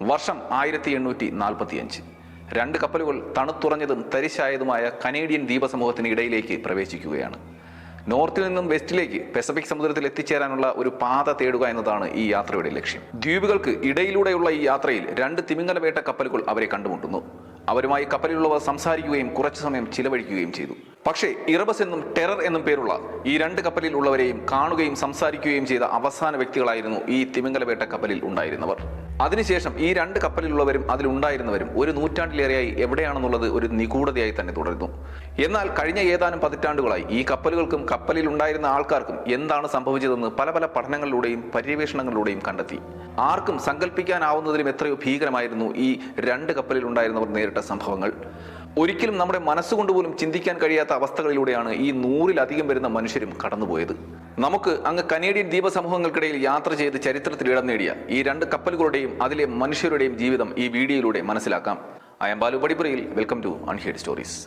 വർഷം ആയിരത്തി എണ്ണൂറ്റി നാൽപ്പത്തിയഞ്ച് രണ്ട് കപ്പലുകൾ തണുത്തുറഞ്ഞതും തരിശായതുമായ കനേഡിയൻ ദ്വീപസമൂഹത്തിന് ഇടയിലേക്ക് പ്രവേശിക്കുകയാണ്. നോർത്തിൽ നിന്നും വെസ്റ്റിലേക്ക് പസഫിക് സമുദ്രത്തിൽ എത്തിച്ചേരാനുള്ള ഒരു പാത തേടുക എന്നതാണ് ഈ യാത്രയുടെ ലക്ഷ്യം. ദ്വീപുകൾക്ക് ഇടയിലൂടെയുള്ള ഈ യാത്രയിൽ രണ്ട് തിമിംഗല വേട്ട കപ്പലുകൾ അവരെ കണ്ടുമുട്ടുന്നു. അവരുമായി കപ്പലിലുള്ളവർ സംസാരിക്കുകയും കുറച്ചു സമയം ചിലവഴിക്കുകയും ചെയ്തു. പക്ഷേ ഇറബസ് എന്നും ടെറർ എന്നും പേരുള്ള ഈ രണ്ട് കപ്പലിൽ ഉള്ളവരെയും കാണുകയും സംസാരിക്കുകയും ചെയ്ത അവസാന വ്യക്തികളായിരുന്നു ഈ തിമിംഗല വേട്ട കപ്പലിൽ ഉണ്ടായിരുന്നവർ. അതിനുശേഷം ഈ രണ്ട് കപ്പലിലുള്ളവരും അതിലുണ്ടായിരുന്നവരും ഒരു നൂറ്റാണ്ടിലേറെയായി എവിടെയാണെന്നുള്ളത് ഒരു നിഗൂഢതയായി തന്നെ തുടരുന്നു. എന്നാൽ കഴിഞ്ഞ ഏതാനും പതിറ്റാണ്ടുകളായി ഈ കപ്പലുകൾക്കും കപ്പലിൽ ഉണ്ടായിരുന്ന ആൾക്കാർക്കും എന്താണ് സംഭവിച്ചതെന്ന് പല പല പഠനങ്ങളിലൂടെയും പര്യവേഷണങ്ങളിലൂടെയും കണ്ടെത്തി. ആർക്കും സങ്കല്പിക്കാനാവുന്നതിലും എത്രയോ ഭീകരമായിരുന്നു ഈ രണ്ട് കപ്പലിൽ ഉണ്ടായിരുന്നവർ നേരിട്ട സംഭവങ്ങൾ. ഒരിക്കലും നമ്മുടെ മനസ്സുകൊണ്ട് പോലും ചിന്തിക്കാൻ കഴിയാത്ത അവസ്ഥകളിലൂടെയാണ് ഈ നൂറിലധികം വരുന്ന മനുഷ്യരും കടന്നുപോയത്. നമുക്ക് അങ്ങ് കനേഡിയൻ ദ്വീപസമൂഹങ്ങൾക്കിടയിൽ യാത്ര ചെയ്ത് ചരിത്രത്തിൽ ഇടം നേടിയ ഈ രണ്ട് കപ്പലുകളുടെയും അതിലെ മനുഷ്യരുടെയും ജീവിതം ഈ വീഡിയോയിലൂടെ മനസ്സിലാക്കാം. ഐ എം ബാലു പടിപ്പുരയിൽ. വെൽക്കം ടു അൺഹിയഡ് സ്റ്റോറീസ്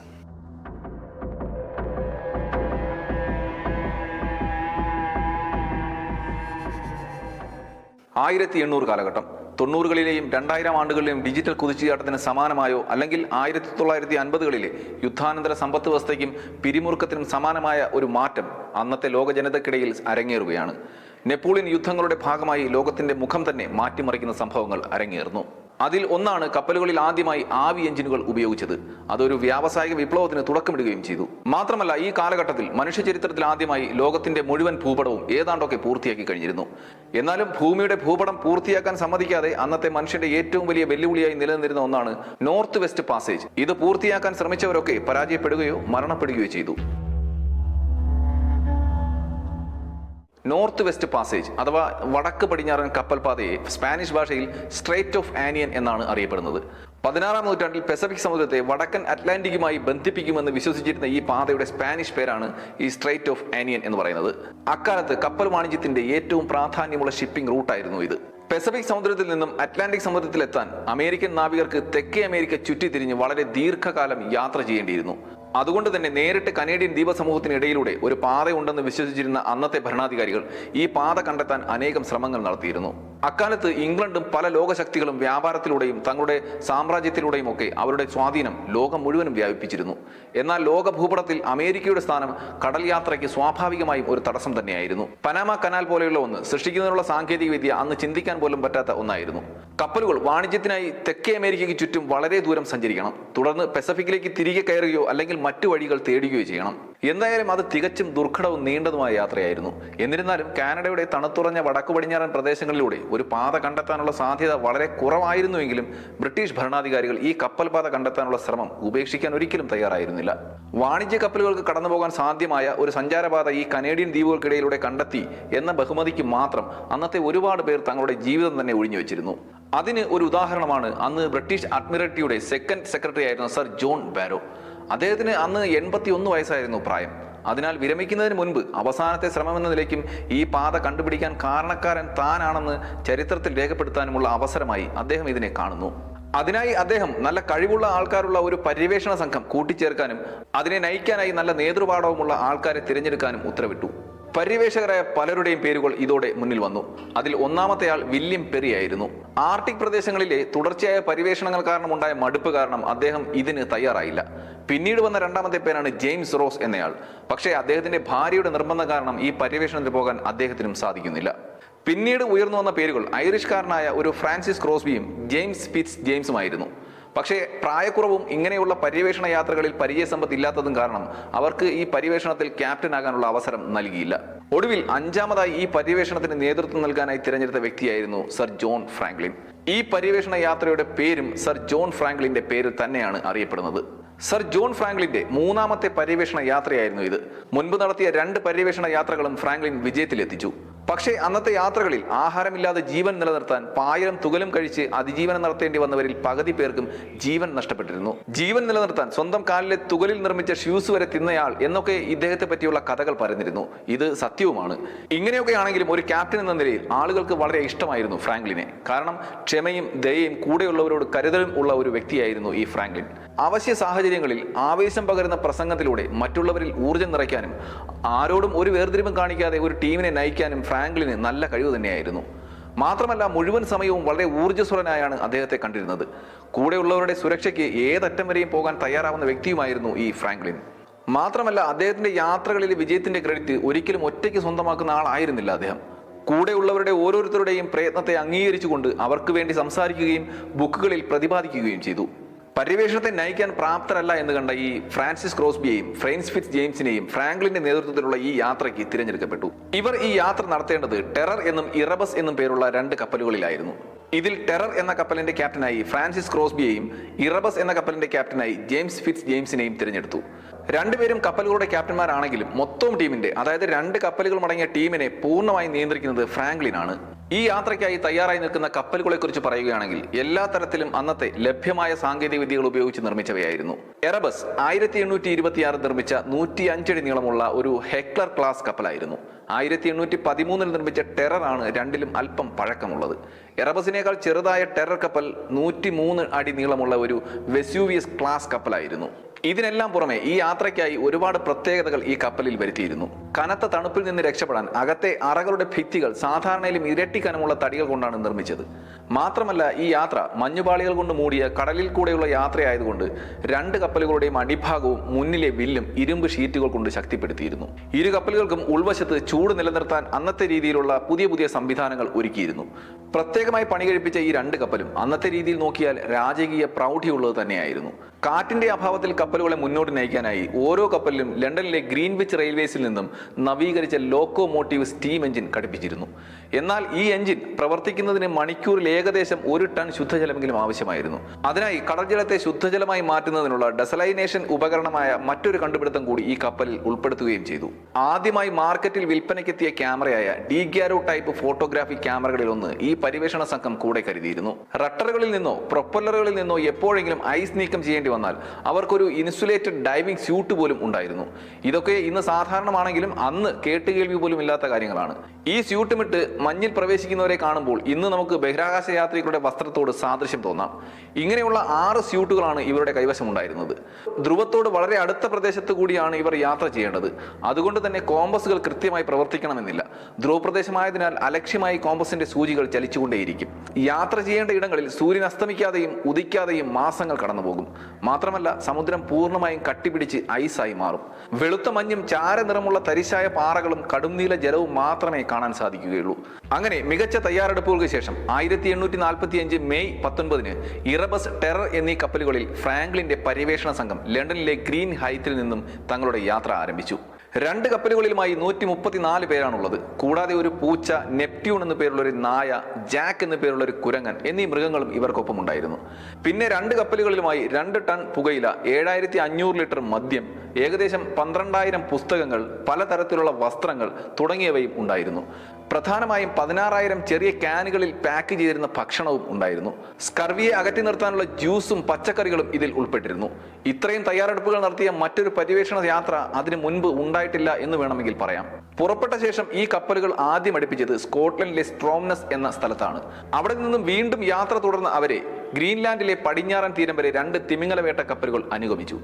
ആയിരത്തി എണ്ണൂറ് കാലഘട്ടം. തൊണ്ണൂറുകളിലെയും രണ്ടായിരം ആണ്ടുകളിലെയും ഡിജിറ്റൽ കുതിച്ചുചാട്ടത്തിന് സമാനമായോ? അല്ലെങ്കിൽ ആയിരത്തി തൊള്ളായിരത്തി അൻപതുകളിലെ യുദ്ധാനന്തര സമ്പത്ത് വ്യവസ്ഥയ്ക്കും പിരിമുറുക്കത്തിനും സമാനമായ ഒരു മാറ്റം അന്നത്തെ ലോക ജനതയ്ക്കിടയിൽ അരങ്ങേറുകയാണ്. നെപ്പോളിയൻ യുദ്ധങ്ങളുടെ ഭാഗമായി ലോകത്തിന്റെ മുഖം തന്നെ മാറ്റിമറിക്കുന്ന സംഭവങ്ങൾ അരങ്ങേറുന്നു. അതിൽ ഒന്നാണ് കപ്പലുകളിൽ ആദ്യമായി ആവി എഞ്ചിനുകൾ ഉപയോഗിച്ചത്. അതൊരു വ്യാവസായിക വിപ്ലവത്തിന് തുടക്കമിടുകയും ചെയ്തു. മാത്രമല്ല ഈ കാലഘട്ടത്തിൽ മനുഷ്യ ചരിത്രത്തിൽ ആദ്യമായി ലോകത്തിന്റെ മുഴുവൻ ഭൂപടവും ഏതാണ്ടൊക്കെ പൂർത്തിയാക്കി കഴിഞ്ഞിരുന്നു. എന്നാലും ഭൂമിയുടെ ഭൂപടം പൂർത്തിയാക്കാൻ സമ്മതിക്കാതെ അന്നത്തെ മനുഷ്യന്റെ ഏറ്റവും വലിയ വെല്ലുവിളിയായി നിലനിന്നിരുന്ന ഒന്നാണ് നോർത്ത് വെസ്റ്റ് പാസേജ്. ഇത് പൂർത്തിയാക്കാൻ ശ്രമിച്ചവരൊക്കെ പരാജയപ്പെടുകയോ മരണപ്പെടുകയോ ചെയ്തു. നോർത്ത് വെസ്റ്റ് പാസേജ് അഥവാ വടക്ക് പടിഞ്ഞാറൻ കപ്പൽ പാതയെ സ്പാനിഷ് ഭാഷയിൽ സ്ട്രേറ്റ് ഓഫ് ആനിയൻ എന്നാണ് അറിയപ്പെടുന്നത്. പതിനാറാം നൂറ്റാണ്ടിൽ പെസഫിക് സമുദ്രത്തെ വടക്കൻ അറ്റ്ലാന്റിക്കുമായി ബന്ധിപ്പിക്കുമെന്ന് വിശ്വസിച്ചിരുന്ന ഈ പാതയുടെ സ്പാനിഷ് പേരാണ് ഈ സ്ട്രേറ്റ് ഓഫ് ആനിയൻ എന്ന് പറയുന്നത്. അക്കാലത്ത് കപ്പൽ വാണിജ്യത്തിന്റെ ഏറ്റവും പ്രാധാന്യമുള്ള ഷിപ്പിംഗ് റൂട്ടായിരുന്നു ഇത്. പെസഫിക് സമുദ്രത്തിൽ നിന്നും അറ്റ്ലാന്റിക് സമുദ്രത്തിലെത്താൻ അമേരിക്കൻ നാവികർക്ക് തെക്കേ അമേരിക്ക ചുറ്റിത്തിരിഞ്ഞ് വളരെ ദീർഘകാലം യാത്ര ചെയ്യേണ്ടിയിരുന്നു. അതുകൊണ്ട് തന്നെ നേരിട്ട് കനേഡിയൻ ദ്വീപസമൂഹത്തിനിടയിലൂടെ ഒരു പാതയുണ്ടെന്ന് വിശ്വസിച്ചിരുന്ന അന്നത്തെ ഭരണാധികാരികൾ ഈ പാത കണ്ടെത്താൻ അനേകം ശ്രമങ്ങൾ നടത്തിയിരുന്നു. അക്കാലത്ത് ഇംഗ്ലണ്ടും പല ലോകശക്തികളും വ്യാപാരത്തിലൂടെയും തങ്ങളുടെ സാമ്രാജ്യത്തിലൂടെയും ഒക്കെ അവരുടെ സ്വാധീനം ലോകം മുഴുവനും വ്യാപിപ്പിച്ചിരുന്നു. എന്നാൽ ലോക ഭൂപടത്തിൽ അമേരിക്കയുടെ സ്ഥാനം കടൽ യാത്രയ്ക്ക് സ്വാഭാവികമായും ഒരു തടസ്സം തന്നെയായിരുന്നു. പനാമ കനാൽ പോലെയുള്ള ഒന്ന് സൃഷ്ടിക്കുന്നതിനുള്ള സാങ്കേതിക വിദ്യ അന്ന് ചിന്തിക്കാൻ പോലും പറ്റാത്ത ഒന്നായിരുന്നു. കപ്പലുകൾ വാണിജ്യത്തിനായി തെക്കേ അമേരിക്കയ്ക്ക് ചുറ്റും വളരെ ദൂരം സഞ്ചരിക്കണം. തുടർന്ന് പെസഫിക്കിലേക്ക് തിരികെ കയറുകയോ അല്ലെങ്കിൽ മറ്റു വഴികൾ തേടുകയോ ചെയ്യണം. എന്തായാലും അത് തികച്ചും ദുർഘടവും നീണ്ടതുമായ യാത്രയായിരുന്നു. എന്നിരുന്നാലും കാനഡയുടെ തണുത്തുറഞ്ഞ വടക്കു പടിഞ്ഞാറൻ പ്രദേശങ്ങളിലൂടെ ഒരു പാത കണ്ടെത്താനുള്ള സാധ്യത വളരെ കുറവായിരുന്നുവെങ്കിലും ബ്രിട്ടീഷ് ഭരണാധികാരികൾ ഈ കപ്പൽ പാത കണ്ടെത്താനുള്ള ശ്രമം ഉപേക്ഷിക്കാൻ ഒരിക്കലും തയ്യാറായിരുന്നില്ല. വാണിജ്യ കപ്പലുകൾക്ക് കടന്നുപോകാൻ സാധ്യമായ ഒരു സഞ്ചാരപാത ഈ കനേഡിയൻ ദ്വീപുകൾക്കിടയിലൂടെ കണ്ടെത്തി എന്ന ബഹുമതിക്ക് മാത്രം അന്നത്തെ ഒരുപാട് പേർ തങ്ങളുടെ ജീവിതം തന്നെ ഒഴിഞ്ഞു വെച്ചിരുന്നു. അതിന് ഒരു ഉദാഹരണമാണ് അന്ന് ബ്രിട്ടീഷ് അഡ്മിറൽറ്റിയുടെ സെക്കൻഡ് സെക്രട്ടറി ആയിരുന്ന സർ ജോൺ ബാരോ. അദ്ദേഹത്തിന് അന്ന് എൺപത്തി ഒന്ന് വയസ്സായിരുന്നു പ്രായം. അതിനാൽ വിരമിക്കുന്നതിന് മുൻപ് അവസാനത്തെ ശ്രമമെന്ന നിലയ്ക്കും ഈ പാത കണ്ടുപിടിക്കാൻ കാരണക്കാരൻ താനാണെന്ന് ചരിത്രത്തിൽ രേഖപ്പെടുത്താനുമുള്ള അവസരമായി അദ്ദേഹം ഇതിനെ കാണുന്നു. അതിനായി അദ്ദേഹം നല്ല കഴിവുള്ള ആൾക്കാരുള്ള ഒരു പര്യവേഷണ സംഘം കൂട്ടിച്ചേർക്കാനും അതിനെ നയിക്കാനായി നല്ല നേതൃപാഠവുമുള്ള ആൾക്കാരെ തിരഞ്ഞെടുക്കാനും ഉത്തരവിട്ടു. പര്യവേഷകരായ പലരുടെയും പേരുകൾ ഇതോടെ മുന്നിൽ വന്നു. അതിൽ ഒന്നാമത്തെ ആൾ വില്യം പെറി ആയിരുന്നു. ആർട്ടിക് പ്രദേശങ്ങളിലെ തുടർച്ചയായ പരിവേഷണങ്ങൾ കാരണമുണ്ടായ മടുപ്പ് കാരണം അദ്ദേഹം ഇതിന് തയ്യാറായില്ല. പിന്നീട് വന്ന രണ്ടാമത്തെ പേരാണ് ജെയിംസ് റോസ് എന്നയാൾ. പക്ഷേ അദ്ദേഹത്തിന്റെ ഭാര്യയുടെ നിർബന്ധം കാരണം ഈ പര്യവേഷണത്തിന് പോകാൻ അദ്ദേഹത്തിനും സാധിക്കുന്നില്ല. പിന്നീട് ഉയർന്നു വന്ന പേരുകൾ ഐറിഷ്കാരനായ ഒരു ഫ്രാൻസിസ് ക്രോസ്ബിയും ജെയിംസ് പിറ്റ്സ് ജെയിംസുമായിരുന്നു. പക്ഷേ പ്രായക്കുറവും ഇങ്ങനെയുള്ള പര്യവേഷണ യാത്രകളിൽ പരിചയസമ്പത്ത് ഇല്ലാത്തതും കാരണം അവർക്ക് ഈ പര്യവേഷണത്തിൽ ക്യാപ്റ്റൻ ആകാനുള്ള അവസരം നൽകിയില്ല. ഒടുവിൽ അഞ്ചാമതായി ഈ പര്യവേഷണത്തിന് നേതൃത്വം നൽകാനായി തിരഞ്ഞെടുത്ത വ്യക്തിയായിരുന്നു സർ ജോൺ ഫ്രാങ്ക്ലിൻ. ഈ പര്യവേഷണ യാത്രയുടെ പേരും സർ ജോൺ ഫ്രാങ്ക്ലിന്റെ പേര് തന്നെയാണ് അറിയപ്പെടുന്നത്. സർ ജോൺ ഫ്രാങ്ക്ലിന്റെ മൂന്നാമത്തെ പര്യവേഷണ യാത്രയായിരുന്നു ഇത്. മുൻപ് നടത്തിയ രണ്ട് പര്യവേഷണ യാത്രകളും ഫ്രാങ്ക്ലിൻ വിജയത്തിലെത്തിച്ചു. പക്ഷേ അന്നത്തെ യാത്രകളിൽ ആഹാരമില്ലാതെ ജീവൻ നിലനിർത്താൻ പായലും തുകലും കഴിച്ച് അതിജീവനം നടത്തേണ്ടി വന്നവരിൽ പകുതി പേർക്കും ജീവൻ നഷ്ടപ്പെട്ടിരുന്നു. ജീവൻ നിലനിർത്താൻ സ്വന്തം കാലിലെ തുകലിൽ നിർമ്മിച്ച ഷൂസ് വരെ തിന്നയാൾ എന്നൊക്കെ ഇദ്ദേഹത്തെ പറ്റിയുള്ള കഥകൾ പറഞ്ഞിരുന്നു ഇത് സത്യവുമാണ്. ഇങ്ങനെയൊക്കെ ആണെങ്കിലും ഒരു ക്യാപ്റ്റൻ എന്ന നിലയിൽ ആളുകൾക്ക് വളരെ ഇഷ്ടമായിരുന്നു ഫ്രാങ്ക്ലിനെ കാരണം ക്ഷമയും ദയയും കൂടെയുള്ളവരോട് കരുതലും ഉള്ള ഒരു വ്യക്തിയായിരുന്നു ഈ ഫ്രാങ്ക്ലിൻ അവശ്യ സാഹചര്യങ്ങളിൽ ആവേശം പകരുന്ന പ്രസംഗത്തിലൂടെ മറ്റുള്ളവരിൽ ഊർജം നിറയ്ക്കാനും ആരോടും ഒരു വേർതിരിവും കാണിക്കാതെ ഒരു ടീമിനെ നയിക്കാനും ഫ്രാങ്ക്ലിന് നല്ല കഴിവ് തന്നെയായിരുന്നു. മാത്രമല്ല മുഴുവൻ സമയവും വളരെ ഊർജസ്വലനായാണ് അദ്ദേഹത്തെ കണ്ടിരുന്നത്. കൂടെയുള്ളവരുടെ സുരക്ഷയ്ക്ക് ഏതറ്റം വരെയും പോകാൻ തയ്യാറാവുന്ന വ്യക്തിയുമായിരുന്നു ഈ ഫ്രാങ്ക്ലിൻ മാത്രമല്ല അദ്ദേഹത്തിന്റെ യാത്രകളിലെ വിജയത്തിന്റെ ക്രെഡിറ്റ് ഒരിക്കലും ഒറ്റയ്ക്ക് സ്വന്തമാക്കുന്ന ആളായിരുന്നില്ല അദ്ദേഹം. കൂടെയുള്ളവരുടെ ഓരോരുത്തരുടെയും പ്രയത്നത്തെ അംഗീകരിച്ചുകൊണ്ട് അവർക്ക് വേണ്ടി സംസാരിക്കുകയും ബുക്കുകളിൽ പ്രതിപാദിക്കുകയും ചെയ്തു. പര്യവേഷണത്തെ നയിക്കാൻ പ്രാപ്തരല്ല എന്ന് കണ്ട ഈ ഫ്രാൻസിസ് ക്രോസ്ബിയെയും ഫ്രെയിൻസ് ഫിറ്റ്സ് ജെയിംസിനെയും ഫ്രാങ്ക്ലിന്റെ നേതൃത്വത്തിലുള്ള ഈ യാത്രയ്ക്ക് തിരഞ്ഞെടുക്കപ്പെട്ടു. ഇവർ ഈ യാത്ര നടത്തേണ്ടത് ടെറർ എന്നും ഇറബസ് എന്നും പേരുള്ള രണ്ട് കപ്പലുകളിലായിരുന്നു. ഇതിൽ ടെറർ എന്ന കപ്പലിന്റെ ക്യാപ്റ്റനായി ഫ്രാൻസിസ് ക്രോസ്ബിയെയും ഇറബസ് എന്ന കപ്പലിന്റെ ക്യാപ്റ്റനായി ജെയിംസ് ഫിറ്റ്സ് ജെയിംസിനെയും തിരഞ്ഞെടുത്തു. രണ്ടുപേരും കപ്പലുകളുടെ ക്യാപ്റ്റന്മാരാണെങ്കിലും മൊത്തം ടീമിന്റെ അതായത് രണ്ട് കപ്പലുകൾ അടങ്ങിയ ടീമിനെ പൂർണമായി നിയന്ത്രിക്കുന്നത് ഫ്രാങ്ക്ലിൻ ആണ് ഈ യാത്രയ്ക്കായി തയ്യാറായി നിൽക്കുന്ന കപ്പലുകളെ കുറിച്ച് പറയുകയാണെങ്കിൽ എല്ലാ തരത്തിലും അന്നത്തെ ലഭ്യമായ സാങ്കേതിക വിദ്യകൾ ഉപയോഗിച്ച് നിർമ്മിച്ചവയായിരുന്നു. എറബസ് ആയിരത്തി എണ്ണൂറ്റി ഇരുപത്തിയാറ് നിർമ്മിച്ച നൂറ്റി അഞ്ചടി നീളമുള്ള ഒരു ഹെക്ലർ ക്ലാസ് കപ്പലായിരുന്നു. ആയിരത്തി എണ്ണൂറ്റി പതിമൂന്നിൽ നിർമ്മിച്ച ടെറർ ആണ് രണ്ടിലും അല്പം പഴക്കമുള്ളത്. എറബസിനേക്കാൾ ചെറുതായ ടെറർ കപ്പൽ നൂറ്റി മൂന്ന് അടി നീളമുള്ള ഒരു വെസ്യൂവിയസ് ക്ലാസ് കപ്പലായിരുന്നു. ഇതിനെല്ലാം പുറമെ ഈ യാത്രയ്ക്കായി ഒരുപാട് പ്രത്യേകതകൾ ഈ കപ്പലിൽ വരുത്തിയിരുന്നു. കനത്ത തണുപ്പിൽ നിന്ന് രക്ഷപ്പെടാൻ അകത്തെ അറകളുടെ ഭിത്തികൾ സാധാരണയിലും ഇരട്ടി കനമുള്ള തടികൾ കൊണ്ടാണ് നിർമ്മിച്ചത്. മാത്രമല്ല ഈ യാത്ര മഞ്ഞുപാളികൾ കൊണ്ട് മൂടിയ കടലിൽ കൂടെയുള്ള യാത്രയായതുകൊണ്ട് രണ്ട് കപ്പലുകളുടെയും അടിഭാഗവും മുന്നിലെ വില്ലും ഇരുമ്പ് ഷീറ്റുകൾ കൊണ്ട് ശക്തിപ്പെടുത്തിയിരുന്നു. ഇരു കപ്പലുകൾക്കും ഉൾവശത്ത് ചൂട് നിലനിർത്താൻ അന്നത്തെ രീതിയിലുള്ള പുതിയ പുതിയ സംവിധാനങ്ങൾ ഒരുക്കിയിരുന്നു. പ്രത്യേകമായി പണി കഴിപ്പിച്ച ഈ രണ്ട് കപ്പലും അന്നത്തെ രീതിയിൽ നോക്കിയാൽ രാജകീയ പ്രൗഢിയുള്ളത് തന്നെയായിരുന്നു. കാറ്റിന്റെ അഭാവത്തിൽ കപ്പലുകളെ മുന്നോട്ട് നയിക്കാനായി ഓരോ കപ്പലിലും ലണ്ടനിലെ ഗ്രീൻവിച്ച് റെയിൽവേസിൽ നിന്നും നവീകരിച്ച ലോക്കോമോട്ടീവ് സ്റ്റീം എഞ്ചിൻ ഘടിപ്പിച്ചിരുന്നു. എന്നാൽ ഈ എഞ്ചിൻ പ്രവർത്തിക്കുന്നതിന് മണിക്കൂറിൽ ഏകദേശം ഒരു ടൺ ശുദ്ധജലമെങ്കിലും ആവശ്യമായിരുന്നു. അതിനായി കടൽജലത്തെ ശുദ്ധജലമായി മാറ്റുന്നതിനുള്ള ഡെസലൈനേഷൻ ഉപകരണമായ മറ്റൊരു കണ്ടുപിടുത്തം കൂടി ഈ കപ്പലിൽ ഉൾപ്പെടുത്തുകയും ചെയ്തു. ആദ്യമായി മാർക്കറ്റിൽ വിൽപ്പനയ്ക്കെത്തിയ ക്യാമറയായ ഡിഗ്യാരോ ടൈപ്പ് ഫോട്ടോഗ്രാഫി ക്യാമറകളിൽ ഒന്ന് ഈ പരിവേഷണ സംഘം കൂടെ കരുതിയിരുന്നു. റട്ടറുകളിൽ നിന്നോ പ്രൊപ്പല്ലറുകളിൽ നിന്നോ എപ്പോഴെങ്കിലും ഐസ് നീക്കം ചെയ്യേണ്ടി വന്നാൽ അവർക്കൊരു ഇൻസുലേറ്റഡ് ഡൈവിംഗ് സ്യൂട്ട് പോലും ഉണ്ടായിരുന്നു. ഇതൊക്കെ ഇന്ന് സാധാരണമാണെങ്കിലും അന്ന് കേട്ടുകേൾവി പോലും ഇല്ലാത്ത കാര്യങ്ങളാണ്. ഈ സ്യൂട്ടുമിട്ട് മഞ്ഞിൽ പ്രവേശിക്കുന്നവരെ കാണുമ്പോൾ ഇന്ന് നമുക്ക് ബഹിരാകാശ യാത്രികരുടെ വസ്ത്രത്തോട് സാദൃശ്യം തോന്നാം. ഇങ്ങനെയുള്ള ആറ് സ്യൂട്ടുകളാണ് ഇവരുടെ കൈവശം ഉണ്ടായിരുന്നത് ധ്രുവത്തോട് വളരെ അടുത്ത പ്രദേശത്ത് കൂടിയാണ് ഇവർ യാത്ര ചെയ്യേണ്ടത്. അതുകൊണ്ട് തന്നെ കോമ്പസുകൾ കൃത്യമായി പ്രവർത്തിക്കണമെന്നില്ല. ധ്രുവപ്രദേശമായതിനാൽ അലക്ഷ്യമായി കോമ്പസിന്റെ സൂചികൾ ചലിച്ചുകൊണ്ടേയിരിക്കും. യാത്ര ചെയ്യേണ്ട ഇടങ്ങളിൽ സൂര്യൻ അസ്തമിക്കാതെയും ഉദിക്കാതെയും മാസങ്ങൾ കടന്നുപോകും. മാത്രമല്ല സമുദ്രം പൂർണമായും കട്ടിപിടിച്ച് ഐസായി മാറും. വെളുത്ത മഞ്ഞും ചാരനിറമുള്ള തരിശായ പാറകളും കടുംനീല ജലവും മാത്രമേ കാണാൻ സാധിക്കുകയുള്ളൂ. അങ്ങനെ മികച്ച തയ്യാറെടുപ്പുകൾക്ക് ശേഷം ആയിരത്തി എണ്ണൂറ്റി നാൽപ്പത്തി അഞ്ച് മെയ് പത്തൊൻപതിന് ഇറബസ് ടെറർ എന്നീ കപ്പലുകളിൽ ഫ്രാങ്ക്ലിന്റെ പര്യവേഷണ സംഘം ലണ്ടനിലെ ഗ്രീൻ ഹൈത്തിൽ നിന്നും തങ്ങളുടെ യാത്ര ആരംഭിച്ചു. രണ്ട് കപ്പലുകളിലുമായി നൂറ്റി മുപ്പത്തിനാല് പേരാണുള്ളത്. കൂടാതെ ഒരു പൂച്ച നെപ്റ്റ്യൂൺ എന്ന പേരുള്ള ഒരു നായ ജാക്ക് എന്ന പേരുള്ള ഒരു കുരങ്ങൻ എന്നീ മൃഗങ്ങളും ഇവർക്കൊപ്പം ഉണ്ടായിരുന്നു. പിന്നെ രണ്ട് കപ്പലുകളിലുമായി രണ്ട് ടൺ പുകയില ഏഴായിരത്തി അഞ്ഞൂറ് ലിറ്റർ മദ്യം ഏകദേശം പന്ത്രണ്ടായിരം പുസ്തകങ്ങൾ പലതരത്തിലുള്ള വസ്ത്രങ്ങൾ തുടങ്ങിയവയും ഉണ്ടായിരുന്നു. പ്രധാനമായും പതിനാറായിരം ചെറിയ ക്യാനുകളിൽ പാക്ക് ചെയ്തിരുന്ന ഭക്ഷണവും ഉണ്ടായിരുന്നു. സ്കർവിയെ അകറ്റി നിർത്താനുള്ള ജ്യൂസും പച്ചക്കറികളും ഇതിൽ ഉൾപ്പെട്ടിരുന്നു. ഇത്രയും തയ്യാറെടുപ്പുകൾ നടത്തിയ മറ്റൊരു പര്യവേഷണ യാത്ര അതിനു മുൻപ് ഉണ്ടായിട്ടില്ല എന്ന് വേണമെങ്കിൽ പറയാം. പുറപ്പെട്ട ശേഷം ഈ കപ്പലുകൾ ആദ്യം അടുപ്പിച്ചത് സ്കോട്ട്ലൻഡിലെ സ്ട്രോംനസ് എന്ന സ്ഥലത്താണ്. അവിടെ നിന്നും വീണ്ടും യാത്ര തുടർന്ന അവരെ ഗ്രീൻലാൻഡിലെ പടിഞ്ഞാറൻ തീരം വരെ രണ്ട് തിമിംഗലവേട്ട കപ്പലുകൾ അനുഗമിച്ചു.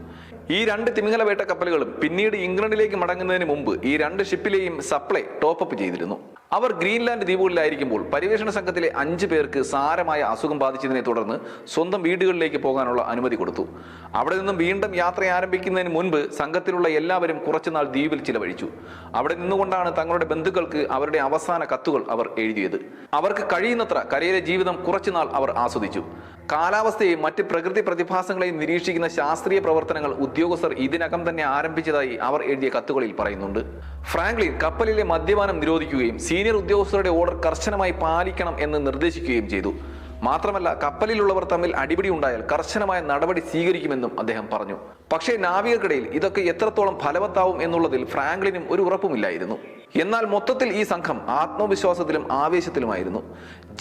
ഈ രണ്ട് തിമിംഗലവേട്ട കപ്പലുകളും പിന്നീട് ഇംഗ്ലണ്ടിലേക്ക് മടങ്ങുന്നതിന് മുമ്പ് ഈ രണ്ട് ഷിപ്പിലെയും സപ്ലൈ ടോപ്പപ്പ് ചെയ്തിരുന്നു. അവർ ഗ്രീൻലാൻഡ് ദ്വീപുകളിലായിരിക്കുമ്പോൾ പരിവേഷണ സംഘത്തിലെ അഞ്ച് പേർക്ക് സാരമായ അസുഖം ബാധിച്ചതിനെ തുടർന്ന് സ്വന്തം വീടുകളിലേക്ക് പോകാനുള്ള അനുമതി കൊടുത്തു. അവിടെ നിന്നും വീണ്ടും യാത്ര ആരംഭിക്കുന്നതിന് മുൻപ് സംഘത്തിലുള്ള എല്ലാവരും കുറച്ചുനാൾ ദ്വീപിൽ ചിലവഴിച്ചു. അവിടെ നിന്നുകൊണ്ടാണ് തങ്ങളുടെ ബന്ധുക്കൾക്ക് അവരുടെ അവസാന കത്തുകൾ അവർ എഴുതിയത്. അവർക്ക് കഴിയുന്നത്ര കരയിലെ ജീവിതം കുറച്ചുനാൾ അവർ ആസ്വദിച്ചു. കാലാവസ്ഥയെയും മറ്റ് പ്രകൃതി പ്രതിഭാസങ്ങളെയും നിരീക്ഷിക്കുന്ന ശാസ്ത്രീയ പ്രവർത്തനങ്ങൾ ഉദ്യോഗസ്ഥർ ഇതിനകം തന്നെ ആരംഭിച്ചതായി അവർ എഴുതിയ കത്തുകളിൽ പറയുന്നുണ്ട്. ഫ്രാങ്ക്ലിൻ കപ്പലിലെ മദ്യപാനം നിരോധിക്കുകയും സീനിയർ ഉദ്യോഗസ്ഥരുടെ ഓർഡർ കർശനമായി പാലിക്കണം എന്ന് നിർദ്ദേശിക്കുകയും ചെയ്തു. മാത്രമല്ല കപ്പലിലുള്ളവർ തമ്മിൽ അടിപിടി ഉണ്ടായാൽ കർശനമായ നടപടി സ്വീകരിക്കുമെന്നും അദ്ദേഹം പറഞ്ഞു. പക്ഷേ നാവികർക്കിടയിൽ ഇതൊക്കെ എത്രത്തോളം ഫലവത്താവും എന്നുള്ളതിൽ ഫ്രാങ്ക്ലിനും ഒരു ഉറപ്പുമില്ലായിരുന്നു. എന്നാൽ മൊത്തത്തിൽ ഈ സംഘം ആത്മവിശ്വാസത്തിലും ആവേശത്തിലുമായിരുന്നു.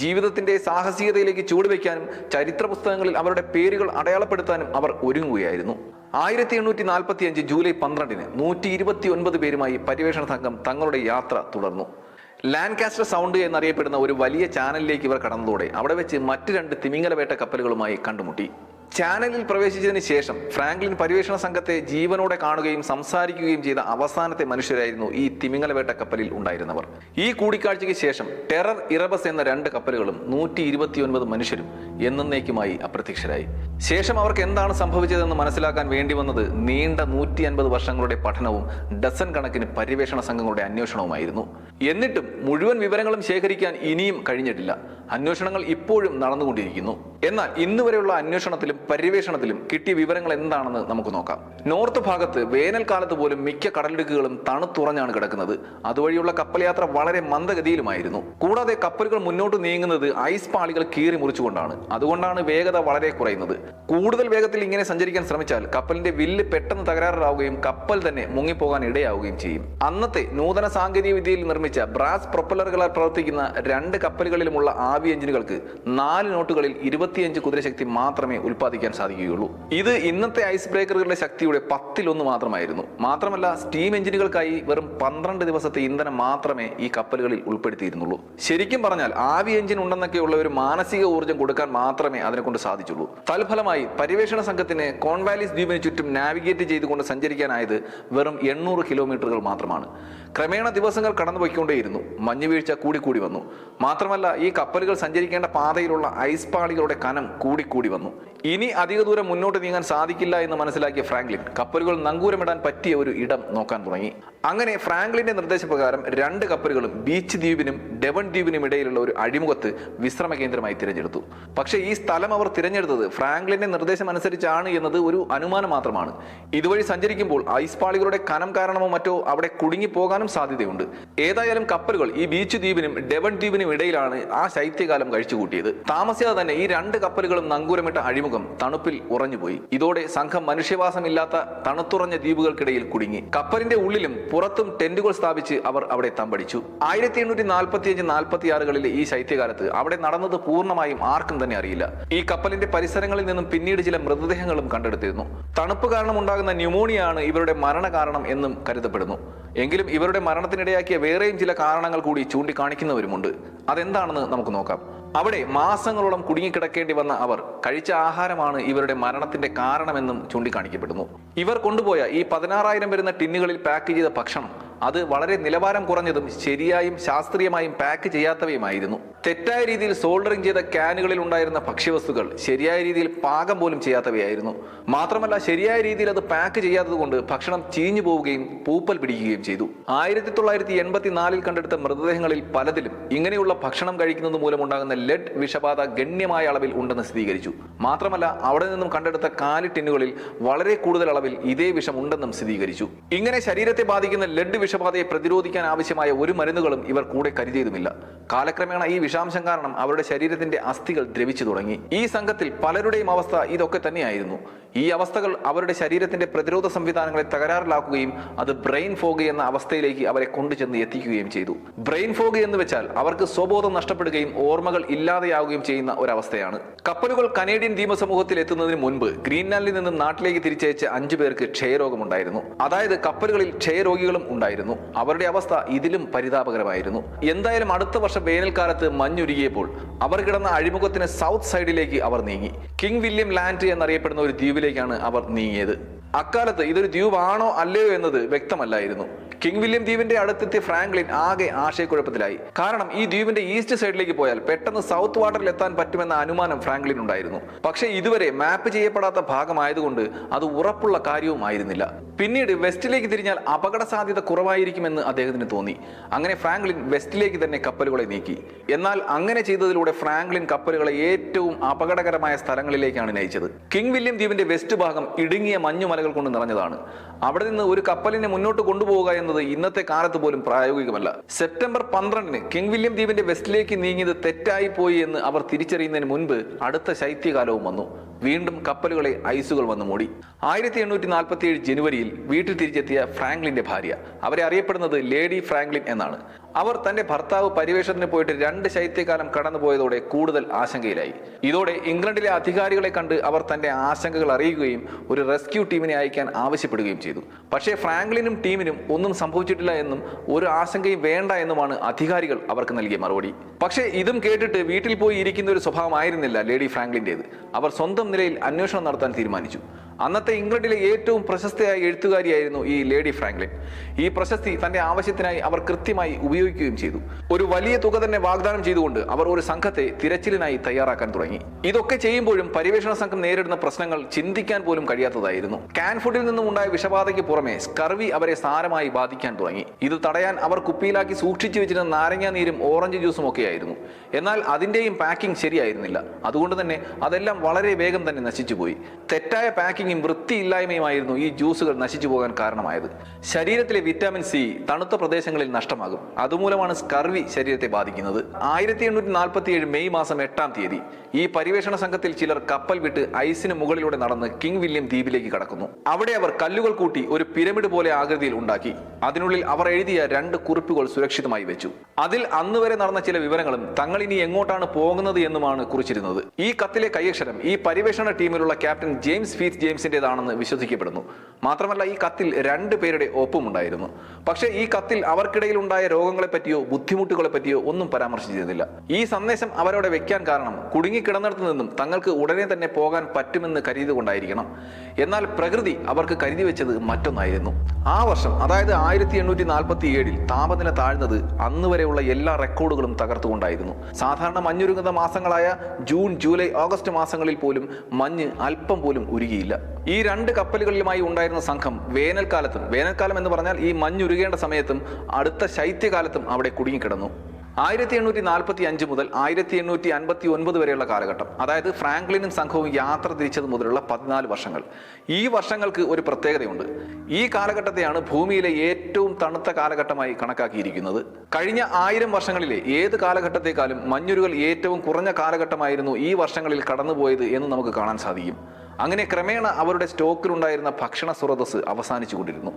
ജീവിതത്തിന്റെ സാഹസികതയിലേക്ക് ചൂടുവെക്കാനും ചരിത്ര പുസ്തകങ്ങളിൽ അവരുടെ പേരുകൾ അടയാളപ്പെടുത്താനും അവർ ഒരുങ്ങുകയായിരുന്നു. ആയിരത്തി എണ്ണൂറ്റി നാൽപ്പത്തി അഞ്ച് ജൂലൈ പന്ത്രണ്ടിന് നൂറ്റി ഇരുപത്തി ഒൻപത് പേരുമായി പര്യവേഷണ സംഘം തങ്ങളുടെ യാത്ര തുടർന്നു. ലാൻകാസ്റ്റർ സൗണ്ട് എന്നറിയപ്പെടുന്ന ഒരു വലിയ ചാനലിലേക്ക് ഇവർ കടന്നതോടെ അവിടെ വെച്ച് മറ്റ് രണ്ട് തിമിംഗലവേട്ട കപ്പലുകളുമായി കണ്ടുമുട്ടി. ചാനലിൽ പ്രവേശിച്ചതിന് ശേഷം ഫ്രാങ്ക്ലിൻ പര്യവേഷണ സംഘത്തെ ജീവനോടെ കാണുകയും സംസാരിക്കുകയും ചെയ്ത അവസാനത്തെ മനുഷ്യരായിരുന്നു ഈ തിമിങ്ങലവേട്ട കപ്പലിൽ ഉണ്ടായിരുന്നവർ. ഈ കൂടിക്കാഴ്ചയ്ക്ക് ശേഷം ടെറർ ഇറബസ് എന്ന രണ്ട് കപ്പലുകളും നൂറ്റി ഇരുപത്തിയൊൻപത് മനുഷ്യരും എന്നേക്കുമായി അപ്രത്യക്ഷരായി. ശേഷം അവർക്ക് എന്താണ് സംഭവിച്ചതെന്ന് മനസ്സിലാക്കാൻ വേണ്ടി വന്നത് നീണ്ട നൂറ്റി അൻപത് വർഷങ്ങളുടെ പഠനവും ഡസൻ കണക്കിന് പര്യവേഷണ സംഘങ്ങളുടെ അന്വേഷണവുമായിരുന്നു. എന്നിട്ടും മുഴുവൻ വിവരങ്ങളും ശേഖരിക്കാൻ ഇനിയും കഴിഞ്ഞിട്ടില്ല. അന്വേഷണങ്ങൾ ഇപ്പോഴും നടന്നുകൊണ്ടിരിക്കുന്നു. എന്നാൽ ഇന്ന് വരെയുള്ള അന്വേഷണത്തിലും പര്യവേഷണത്തിലും കിട്ടിയ വിവരങ്ങൾ എന്താണെന്ന് നമുക്ക് നോക്കാം. നോർത്ത് ഭാഗത്ത് വേനൽക്കാലത്ത് പോലും മിക്ക കടലിടുക്കുകളും തണുത്തുറഞ്ഞാണ് കിടക്കുന്നത്. അതുവഴിയുള്ള കപ്പൽ യാത്ര വളരെ മന്ദഗതിയിലുമായിരുന്നു. കൂടാതെ കപ്പലുകൾ മുന്നോട്ട് നീങ്ങുന്നത് ഐസ് പാളികൾ കീറി മുറിച്ചുകൊണ്ടാണ്. അതുകൊണ്ടാണ് വേഗത വളരെ കുറയുന്നത്. കൂടുതൽ വേഗത്തിൽ ഇങ്ങനെ സഞ്ചരിക്കാൻ ശ്രമിച്ചാൽ കപ്പലിന്റെ വില്ല് പെട്ടെന്ന് തകരാറിലാവുകയും കപ്പൽ തന്നെ മുങ്ങിപ്പോകാൻ ഇടയാവുകയും ചെയ്യും. അന്നത്തെ നൂതന സാങ്കേതിക വിദ്യയിൽ നിർമ്മിച്ച ബ്രാസ് പ്രൊപ്പല്ലറുകളാൽ പ്രവർത്തിക്കുന്ന രണ്ട് കപ്പലുകളിലുമുള്ള ആവി എഞ്ചിനുകൾക്ക് നാല് നോട്ടുകളിൽ ഇരുപത്തിയഞ്ച് കുതിരശക്തി മാത്രമേ ഉൽപ്പാദിക്കാൻ സാധിക്കുകയുള്ളൂ. ഇത് ഇന്നത്തെ ഐസ് ബ്രേക്കറുകളുടെ ശക്തിയുടെ പത്തിലൊന്ന് മാത്രമായിരുന്നു. മാത്രമല്ല സ്റ്റീം എഞ്ചിനുകൾക്കായി വെറും പന്ത്രണ്ട് ദിവസത്തെ ഇന്ധനം മാത്രമേ ഈ കപ്പലുകളിൽ ഉൾപ്പെടുത്തിയിരുന്നുള്ളൂ. ശരിക്കും പറഞ്ഞാൽ ആവി എഞ്ചിൻ ഉണ്ടെന്നൊക്കെയുള്ള ഒരു മാനസിക ഊർജം കൊടുക്കാൻ മാത്രമേ അതിനെ കൊണ്ട് സാധിച്ചുള്ളൂ. തൽഫലമായി പര്യവേഷണ സംഘത്തിന് കോൺവാലിസ് ദ്വീപിന് ചുറ്റും നാവിഗേറ്റ് ചെയ്തുകൊണ്ട് സഞ്ചരിക്കാനായത് വെറും എണ്ണൂറ് കിലോമീറ്ററുകൾ മാത്രമാണ്. ക്രമേണ ദിവസങ്ങൾ കടന്നുപോയിക്കൊണ്ടേയിരുന്നു. മഞ്ഞുവീഴ്ച കൂടിക്കൂടി വന്നു. മാത്രമല്ല ഈ കപ്പലുകൾ സഞ്ചരിക്കേണ്ട പാതയിലുള്ള ഐസ് പാളികളുടെ കനം കൂടിക്കൂടി വന്നു. ഇനി അധിക ദൂരം മുന്നോട്ട് നീങ്ങാൻ സാധിക്കില്ല എന്ന് മനസ്സിലാക്കിയ ഫ്രാങ്ക്ലിൻ കപ്പലുകൾ നങ്കൂരമിടാൻ പറ്റിയ ഒരു ഇടം നോക്കാൻ തുടങ്ങി. അങ്ങനെ ഫ്രാങ്ക്ലിന്റെ നിർദ്ദേശപ്രകാരം രണ്ട് കപ്പലുകളും ബീച്ച് ദ്വീപിനും ഡെവൺ ദ്വീപിനും ഇടയിലുള്ള ഒരു അഴിമുഖത്ത് വിശ്രമ കേന്ദ്രമായി തിരഞ്ഞെടുത്തു. പക്ഷേ ഈ സ്ഥലം അവർ തിരഞ്ഞെടുത്തത് ഫ്രാങ്ക്ലിന്റെ നിർദ്ദേശം അനുസരിച്ചാണ് എന്നത് ഒരു അനുമാനം മാത്രമാണ്. ഇതുവഴി സഞ്ചരിക്കുമ്പോൾ ഐസ് പാളികളുടെ കനം കാരണമോ മറ്റോ അവിടെ കുടുങ്ങി പോകാനും സാധ്യതയുണ്ട്. ഏതായാലും കപ്പലുകൾ ഈ ബീച്ച് ദ്വീപിനും ഡെവൺ ദ്വീപിനും ഇടയിലാണ് ആ ശൈത്യകാലം കഴിച്ചുകൂട്ടിയത്. താമസിയാതെ തന്നെ ഈ രണ്ട് കപ്പലുകളും നങ്കൂരമിട്ട അഴിമുഖം തണുപ്പിൽ ഉറഞ്ഞുപോയി. ഇതോടെ സംഘം മനുഷ്യവാസമില്ലാത്ത തണുത്തുറഞ്ഞ ദ്വീപുകൾക്കിടയിൽ കുടുങ്ങി. കപ്പലിന്റെ ഉള്ളിലും പുറത്തും ടെന്റുകൾ സ്ഥാപിച്ച് അവർ അവിടെ തമ്പടിച്ചു. ആയിരത്തി എണ്ണൂറ്റി നാൽപ്പത്തി അഞ്ച് നാൽപ്പത്തി ആറുകളിലെ ഈ ശൈത്യകാലത്ത് അവിടെ നടന്നത് പൂർണമായും ആർക്കും തന്നെ അറിയില്ല. ഈ കപ്പലിന്റെ പരിസരങ്ങളിൽ നിന്നും പിന്നീട് ചില മൃതദേഹങ്ങളും കണ്ടെടുത്തിരുന്നു. തണുപ്പ് കാരണം ഉണ്ടാകുന്ന ന്യൂമോണിയാണ് ഇവരുടെ മരണ കാരണം എന്നും കരുതപ്പെടുന്നു. എങ്കിലും ഇവരുടെ മരണത്തിനിടയാക്കിയ വേറെയും ചില കാരണങ്ങൾ കൂടി ചൂണ്ടിക്കാണിക്കുന്നവരുമുണ്ട്. അതെന്താണെന്ന് നമുക്ക് നോക്കാം. അവിടെ മാസങ്ങളോളം കുടുങ്ങിക്കിടക്കേണ്ടി വന്ന അവർ കഴിച്ച ആഹാരമാണ് ഇവരുടെ മരണത്തിന്റെ കാരണമെന്നും ചൂണ്ടിക്കാണിക്കപ്പെടുന്നു. ഇവർ കൊണ്ടുപോയ ഈ പതിനാറായിരം വരുന്ന ടിന്നുകളിൽ പാക്ക് ചെയ്ത ഭക്ഷണം അത് വളരെ നിലവാരം കുറഞ്ഞതും ശരിയായും ശാസ്ത്രീയമായും പാക്ക് ചെയ്യാത്തവയുമായിരുന്നു. തെറ്റായ രീതിയിൽ സോൾഡറിംഗ് ചെയ്ത ക്യാനുകളിൽ ഉണ്ടായിരുന്ന ഭക്ഷ്യവസ്തുക്കൾ ശരിയായ രീതിയിൽ പാകം പോലും ചെയ്യാത്തവയായിരുന്നു. മാത്രമല്ല ശരിയായ രീതിയിൽ അത് പാക്ക് ചെയ്യാത്തതുകൊണ്ട് ഭക്ഷണം ചീഞ്ഞു പോവുകയും പൂപ്പൽ പിടിക്കുകയും ചെയ്തു. ആയിരത്തി തൊള്ളായിരത്തി കണ്ടെടുത്ത മൃതദേഹങ്ങളിൽ പലതിലും ഇങ്ങനെയുള്ള ഭക്ഷണം കഴിക്കുന്നത് മൂലമുണ്ടാകുന്ന ലെഡ് വിഷബാധ ഗണ്യമായ അളവിൽ ഉണ്ടെന്ന് സ്ഥിരീകരിച്ചു. മാത്രമല്ല അവിടെ നിന്നും കണ്ടെടുത്ത കാലി ടിന്നുകളിൽ വളരെ കൂടുതൽ അളവിൽ ഇതേ വിഷം ഉണ്ടെന്നും സ്ഥിരീകരിച്ചു. ഇങ്ങനെ ശരീരത്തെ ബാധിക്കുന്ന ലെഡ് വിഷബാധയെ പ്രതിരോധിക്കാൻ ആവശ്യമായ ഒരു മരുന്നുകളും ഇവർ കൂടെ കരുതിയതുമില്ല കാലക്രമേണ ഈ വിഷാംശം കാരണം അവരുടെ ശരീരത്തിന്റെ അസ്ഥികൾ ദ്രവിച്ചു തുടങ്ങി. ഈ സംഘത്തിൽ പലരുടെയും അവസ്ഥ ഇതൊക്കെ തന്നെയായിരുന്നു. ഈ അവസ്ഥകൾ അവരുടെ ശരീരത്തിന്റെ പ്രതിരോധ സംവിധാനങ്ങളെ തകരാറിലാക്കുകയും അത് ബ്രെയിൻ ഫോഗ് എന്ന അവസ്ഥയിലേക്ക് അവരെ കൊണ്ടുചെന്ന് എത്തിക്കുകയും ചെയ്തു. ബ്രെയിൻ ഫോഗ് എന്ന് വെച്ചാൽ അവർക്ക് സ്വബോധം നഷ്ടപ്പെടുകയും ഓർമ്മകൾ ഇല്ലാതെയാവുകയും ചെയ്യുന്ന ഒരവസ്ഥയാണ്. കപ്പലുകൾ കനേഡിയൻ ദ്വീപസമൂഹത്തിൽ എത്തുന്നതിന് മുൻപ് ഗ്രീൻലാൻഡിൽ നിന്ന് നാട്ടിലേക്ക് തിരിച്ചയച്ച അഞ്ചു പേർക്ക് ക്ഷയരോഗമുണ്ടായിരുന്നു. അതായത് കപ്പലുകളിൽ ക്ഷയരോഗികളും ഉണ്ടായിരുന്നു. അവരുടെ അവസ്ഥ ഇതിലും പരിതാപകരമായിരുന്നു. എന്തായാലും അടുത്ത വർഷം വേനൽക്കാലത്ത് മഞ്ഞുരുകിയപ്പോൾ അവർ കിടന്ന അഴിമുഖത്തിന് സൗത്ത് സൈഡിലേക്ക് അവർ നീങ്ങി. കിങ് വില്യം ലാൻഡ് എന്നറിയപ്പെടുന്ന ഒരു ദ്വീപിലേക്കാണ് അവർ നീങ്ങിയത്. അക്കാലത്ത് ഇതൊരു ദ്വീപാണോ അല്ലയോ എന്നത് വ്യക്തമല്ലായിരുന്നു. കിങ് വില്യം ദ്വീപിന്റെ അടുത്തെത്തിയ ഫ്രാങ്ക്ലിൻ ആകെ ആശയക്കുഴപ്പത്തിലായി. കാരണം ഈ ദ്വീപിന്റെ ഈസ്റ്റ് സൈഡിലേക്ക് പോയാൽ പെട്ടെന്ന് സൗത്ത് വാട്ടറിൽ എത്താൻ പറ്റുമെന്ന അനുമാനം ഫ്രാങ്ക്ലിൻ ഉണ്ടായിരുന്നു. പക്ഷേ ഇതുവരെ മാപ്പ് ചെയ്യപ്പെടാത്ത ഭാഗമായതുകൊണ്ട് അത് ഉറപ്പുള്ള കാര്യവുമായിരുന്നില്ല പിന്നീട് വെസ്റ്റിലേക്ക് തിരിഞ്ഞാൽ അപകട സാധ്യത കുറവായിരിക്കുമെന്ന് അദ്ദേഹത്തിന് തോന്നി. അങ്ങനെ ഫ്രാങ്ക്ലിൻ വെസ്റ്റിലേക്ക് തന്നെ കപ്പലുകളെ നീക്കി. എന്നാൽ അങ്ങനെ ചെയ്തതിലൂടെ ഫ്രാങ്ക്ലിൻ കപ്പലുകളെ ഏറ്റവും അപകടകരമായ സ്ഥലങ്ങളിലേക്കാണ് നയിച്ചത്. കിങ് വില്യം ദ്വീപിന്റെ വെസ്റ്റ് ഭാഗം ഇടുങ്ങിയ മഞ്ഞുമലകൾ കൊണ്ട് നിറഞ്ഞതാണ്. അവിടെ നിന്ന് ഒരു കപ്പലിനെ മുന്നോട്ട് കൊണ്ടുപോവുക എന്നത് ഇന്നത്തെ കാലത്ത് പോലും പ്രായോഗികമല്ല. സെപ്റ്റംബർ പന്ത്രണ്ടിന് കിങ് വില്യം ദ്വീപിന്റെ വെസ്റ്റിലേക്ക് നീങ്ങിയത് തെറ്റായി പോയി എന്ന് അവർ തിരിച്ചറിയുന്നതിന് മുൻപ് അടുത്ത ശൈത്യകാലവും വന്നു. വീണ്ടും കപ്പലുകളെ ഐസുകൾ വന്നു മൂടി. ആയിരത്തി എണ്ണൂറ്റി നാൽപ്പത്തി ഏഴ് ജനുവരിയിൽ വീട്ടിൽ തിരിച്ചെത്തിയ ഫ്രാങ്ക്ലിന്റെ ഭാര്യ. അവരെ അറിയപ്പെടുന്നത് ലേഡി ഫ്രാങ്ക്ലിൻ എന്നാണ്. അവർ തന്റെ ഭർത്താവ് പരിവേഷത്തിന് പോയിട്ട് രണ്ട് ശൈത്യകാലം കടന്നുപോയതോടെ കൂടുതൽ ആശങ്കയിലായി. ഇതോടെ ഇംഗ്ലണ്ടിലെ അധികാരികളെ കണ്ട് അവർ തന്റെ ആശങ്കകൾ അറിയുകയും ഒരു റെസ്ക്യൂ ടീമിനെ അയക്കാൻ ആവശ്യപ്പെടുകയും ചെയ്തു. പക്ഷേ ഫ്രാങ്ക്ലിനും ടീമിനും ഒന്നും സംഭവിച്ചിട്ടില്ല എന്നും ഒരു ആശങ്കയും വേണ്ട എന്നുമാണ് അധികാരികൾ അവർക്ക് നൽകിയ മറുപടി. പക്ഷേ ഇതും കേട്ടിട്ട് വീട്ടിൽ പോയി ഇരിക്കുന്ന ഒരു സ്വഭാവമായിരുന്നില്ല ലേഡി ഫ്രാങ്ക്ലിന്റെ അവർ സ്വന്തം നിലയിൽ അന്വേഷണം നടത്താൻ തീരുമാനിച്ചു. അന്നത്തെ ഇംഗ്ലണ്ടിലെ ഏറ്റവും പ്രശസ്തയായ എഴുത്തുകാരിയായിരുന്നു ഈ ലേഡി ഫ്രാങ്ക്ലിൻ. ഈ പ്രശസ്തി തന്റെ ആവശ്യത്തിനായി അവർ കൃത്യമായി ഉപയോഗിക്കുകയും ചെയ്തു. ഒരു വലിയ തുക തന്നെ വാഗ്ദാനം ചെയ്തുകൊണ്ട് അവർ ഒരു സംഘത്തെ തിരച്ചിലിനായി തയ്യാറാക്കാൻ തുടങ്ങി. ഇതൊക്കെ ചെയ്യുമ്പോഴും പരിവേഷണ സംഘം നേരിടുന്ന പ്രശ്നങ്ങൾ ചിന്തിക്കാൻ പോലും കഴിയാത്തതായിരുന്നു. കാൻഫുഡിൽ നിന്നും ഉണ്ടായ വിഷബാധയ്ക്ക് പുറമെ സ്കർവി അവരെ സാരമായി ബാധിക്കാൻ തുടങ്ങി. ഇത് തടയാൻ അവർ കുപ്പിയിലാക്കി സൂക്ഷിച്ചു വെച്ചിരുന്ന നാരങ്ങാ നീരും ഓറഞ്ച് ജ്യൂസും ഒക്കെയായിരുന്നു. എന്നാൽ അതിന്റെയും പാക്കിംഗ് ശരിയായിരുന്നില്ല. അതുകൊണ്ട് തന്നെ അതെല്ലാം വളരെ വേഗം തന്നെ നശിച്ചുപോയി. തെറ്റായ പാക്കിങ്ങും വൃത്തിയില്ലായ്മയുമായിരുന്നു ഈ ജ്യൂസുകൾ നശിച്ചു പോകാൻ കാരണമായത്. ശരീരത്തിലെ വിറ്റാമിൻ സി തണുത്ത പ്രദേശങ്ങളിൽ നഷ്ടമാകും. അതുമൂലമാണ് സ്കർവി ശരീരത്തെ ബാധിക്കുന്നത്. ആയിരത്തി എണ്ണൂറ്റി നാൽപ്പത്തി ഏഴ് മെയ് മാസം എട്ടാം തീയതി ഈ പര്യവേഷണ സംഘത്തിൽ ചിലർ കപ്പൽ വിട്ട് ഐസിന് മുകളിലൂടെ നടന്ന് കിങ് വില്യം ദ്വീപിലേക്ക് കടക്കുന്നു. അവിടെ അവർ കല്ലുകൾ കൂട്ടി ഒരു പിരമിഡ് പോലെ ആകൃതിയിൽ ഉണ്ടാക്കി. അതിനുള്ളിൽ അവർ എഴുതിയ രണ്ട് കുറിപ്പുകൾ സുരക്ഷിതമായി വെച്ചു. അതിൽ അന്ന് വരെ നടന്ന ചില വിവരങ്ങളും തങ്ങൾ ഇനി എങ്ങോട്ടാണ് പോകുന്നത് എന്നുമാണ് കുറിച്ചിരുന്നത്. ഈ കത്തിലെ കൈയക്ഷരം ഈ പര്യവേഷണ ടീമിലുള്ള ക്യാപ്റ്റൻ ജെയിംസ് ഫീത്ത് ജെയിംസിന്റേതാണെന്ന് വിശ്വസിക്കപ്പെടുന്നു. മാത്രമല്ല ഈ കത്തിൽ രണ്ട് പേരുടെ ഒപ്പമുണ്ടായിരുന്നു പക്ഷേ ഈ കത്തിൽ പറ്റിയോ ബുദ്ധിമുട്ടുകളെ പറ്റിയോ ഒന്നും പരാമർശിച്ചിരുന്നില്ല ഈ സന്ദേശം അവരോട് വെക്കാൻ കാരണം കുടുങ്ങിക്കിടന്നിടത്തു നിന്നും തങ്ങൾക്ക് ഉടനെ തന്നെ പോകാൻ പറ്റുമെന്ന് കരുതുകൊണ്ടായിരിക്കണം. എന്നാൽ പ്രകൃതി അവർക്ക് കരുതി വെച്ചത് മറ്റൊന്നായിരുന്നു. ആ വർഷം അതായത് ആയിരത്തി എണ്ണൂറ്റി നാൽപ്പത്തി ഏഴിൽ താപനില താഴ്ന്നത് അന്ന് വരെയുള്ള എല്ലാ റെക്കോർഡുകളും തകർത്തുകൊണ്ടായിരുന്നു. സാധാരണ മഞ്ഞുരുങ്ങുന്ന മാസങ്ങളായ ജൂൺ ജൂലൈ ഓഗസ്റ്റ് മാസങ്ങളിൽ പോലും മഞ്ഞ് അല്പം പോലും ഉരുകിയില്ല. ഈ രണ്ട് കപ്പലുകളിലുമായി ഉണ്ടായിരുന്ന സംഘം വേനൽക്കാലത്തും വേനൽക്കാലം എന്ന് പറഞ്ഞാൽ ഈ മഞ്ഞുരുകേണ്ട സമയത്തും അടുത്ത ശൈത്യകാലത്തും അവിടെ കുടുങ്ങിക്കിടന്നു. ആയിരത്തി എണ്ണൂറ്റി നാൽപ്പത്തി അഞ്ച് മുതൽ ആയിരത്തി എണ്ണൂറ്റി അൻപത്തി ഒൻപത് വരെയുള്ള കാലഘട്ടം അതായത് ഫ്രാങ്ക്ലിനും സംഘവും യാത്ര തിരിച്ചത് മുതലുള്ള പതിനാല് വർഷങ്ങൾ. ഈ വർഷങ്ങൾക്ക് ഒരു പ്രത്യേകതയുണ്ട്. ഈ കാലഘട്ടത്തെയാണ് ഭൂമിയിലെ ഏറ്റവും തണുത്ത കാലഘട്ടമായി കണക്കാക്കിയിരിക്കുന്നത്. കഴിഞ്ഞ ആയിരം വർഷങ്ങളിലെ ഏത് കാലഘട്ടത്തെക്കാളും മഞ്ഞുരുകൾ ഏറ്റവും കുറഞ്ഞ കാലഘട്ടമായിരുന്നു ഈ വർഷങ്ങളിൽ കടന്നുപോയത് എന്ന് നമുക്ക് കാണാൻ സാധിക്കും. അങ്ങനെ ക്രമേണ അവരുടെ സ്റ്റോക്കിലുണ്ടായിരുന്ന ഭക്ഷണ സ്രോതസ് അവസാനിച്ചുകൊണ്ടിരുന്നു.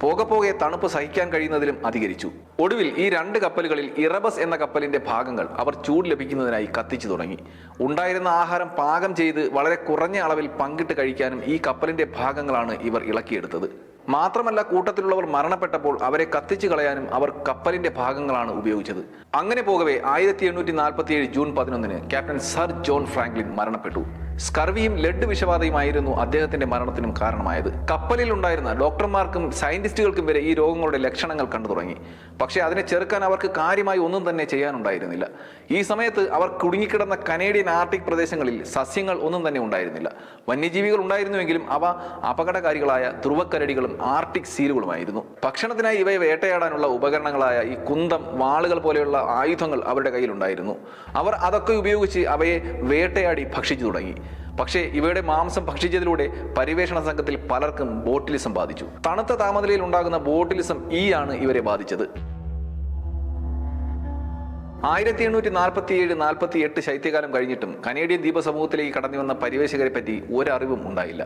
പോകെ പോകെ തണുപ്പ് സഹിക്കാൻ കഴിയുന്നതിലും അധികരിച്ചു. ഒടുവിൽ ഈ രണ്ട് കപ്പലുകളിൽ ഇറബസ് എന്ന കപ്പലിന്റെ ഭാഗങ്ങൾ അവർ ചൂട് ലഭിക്കുന്നതിനായി കത്തിച്ചു തുടങ്ങി. ഉണ്ടായിരുന്ന ആഹാരം പാകം ചെയ്ത് വളരെ കുറഞ്ഞ അളവിൽ പങ്കിട്ട് കഴിക്കാനും ഈ കപ്പലിന്റെ ഭാഗങ്ങളാണ് ഇവർ ഇളക്കിയെടുത്തത്. മാത്രമല്ല കൂട്ടത്തിലുള്ളവർ മരണപ്പെട്ടപ്പോൾ അവരെ കത്തിച്ചു കളയാനും അവർ കപ്പലിന്റെ ഭാഗങ്ങളാണ് ഉപയോഗിച്ചത്. അങ്ങനെ പോകവേ ആയിരത്തി എണ്ണൂറ്റി നാൽപ്പത്തി ഏഴ് ജൂൺ പതിനൊന്നിന് ക്യാപ്റ്റൻ സർ ജോൺ ഫ്രാങ്ക്ലിൻ മരണപ്പെട്ടു. സ്കർവിയും ലെഡ് വിഷബാധയുമായിരുന്നു അദ്ദേഹത്തിന്റെ മരണത്തിനും കാരണമായത്. കപ്പലിൽ ഉണ്ടായിരുന്ന ഡോക്ടർമാർക്കും സയന്റിസ്റ്റുകൾക്കും വരെ ഈ രോഗങ്ങളുടെ ലക്ഷണങ്ങൾ കണ്ടു തുടങ്ങി. പക്ഷേ അതിനെ ചെറുക്കാൻ അവർക്ക് കാര്യമായി ഒന്നും തന്നെ ചെയ്യാനുണ്ടായിരുന്നില്ല. ഈ സമയത്ത് അവർ കുടുങ്ങിക്കിടന്ന കനേഡിയൻ ആർട്ടിക് പ്രദേശങ്ങളിൽ സസ്യങ്ങൾ ഒന്നും തന്നെ ഉണ്ടായിരുന്നില്ല. വന്യജീവികൾ ഉണ്ടായിരുന്നുവെങ്കിലും അവ അപകടകാരികളായ ധ്രുവക്കരടികളും ആർട്ടിക് സീലുകളുമായിരുന്നു. ഭക്ഷണത്തിനായി ഇവയെ വേട്ടയാടാനുള്ള ഉപകരണങ്ങളായ ഈ കുന്തം വാളുകൾ പോലെയുള്ള ആയുധങ്ങൾ അവരുടെ കയ്യിലുണ്ടായിരുന്നു. അവർ അതൊക്കെ ഉപയോഗിച്ച് അവയെ വേട്ടയാടി ഭക്ഷിച്ചു തുടങ്ങി. പക്ഷേ ഇവയുടെ മാംസം ഭക്ഷിച്ചതിലൂടെ പരിവേഷണ സംഘത്തിൽ പലർക്കും ബോട്ടിലിസം ബാധിച്ചു. തണുത്ത താപനിലയിൽ ഉണ്ടാകുന്ന ബോട്ടിലിസം ഈ ആണ് ഇവരെ ബാധിച്ചത്. ആയിരത്തി എണ്ണൂറ്റി നാൽപ്പത്തി ഏഴ് നാൽപ്പത്തി എട്ട് ശൈത്യകാലം കഴിഞ്ഞിട്ടും കനേഡിയൻ ദ്വീപസമൂഹത്തിലേക്ക് കടന്നു വന്ന പരിവേശകരെ പറ്റി ഒരറിവും ഉണ്ടായില്ല.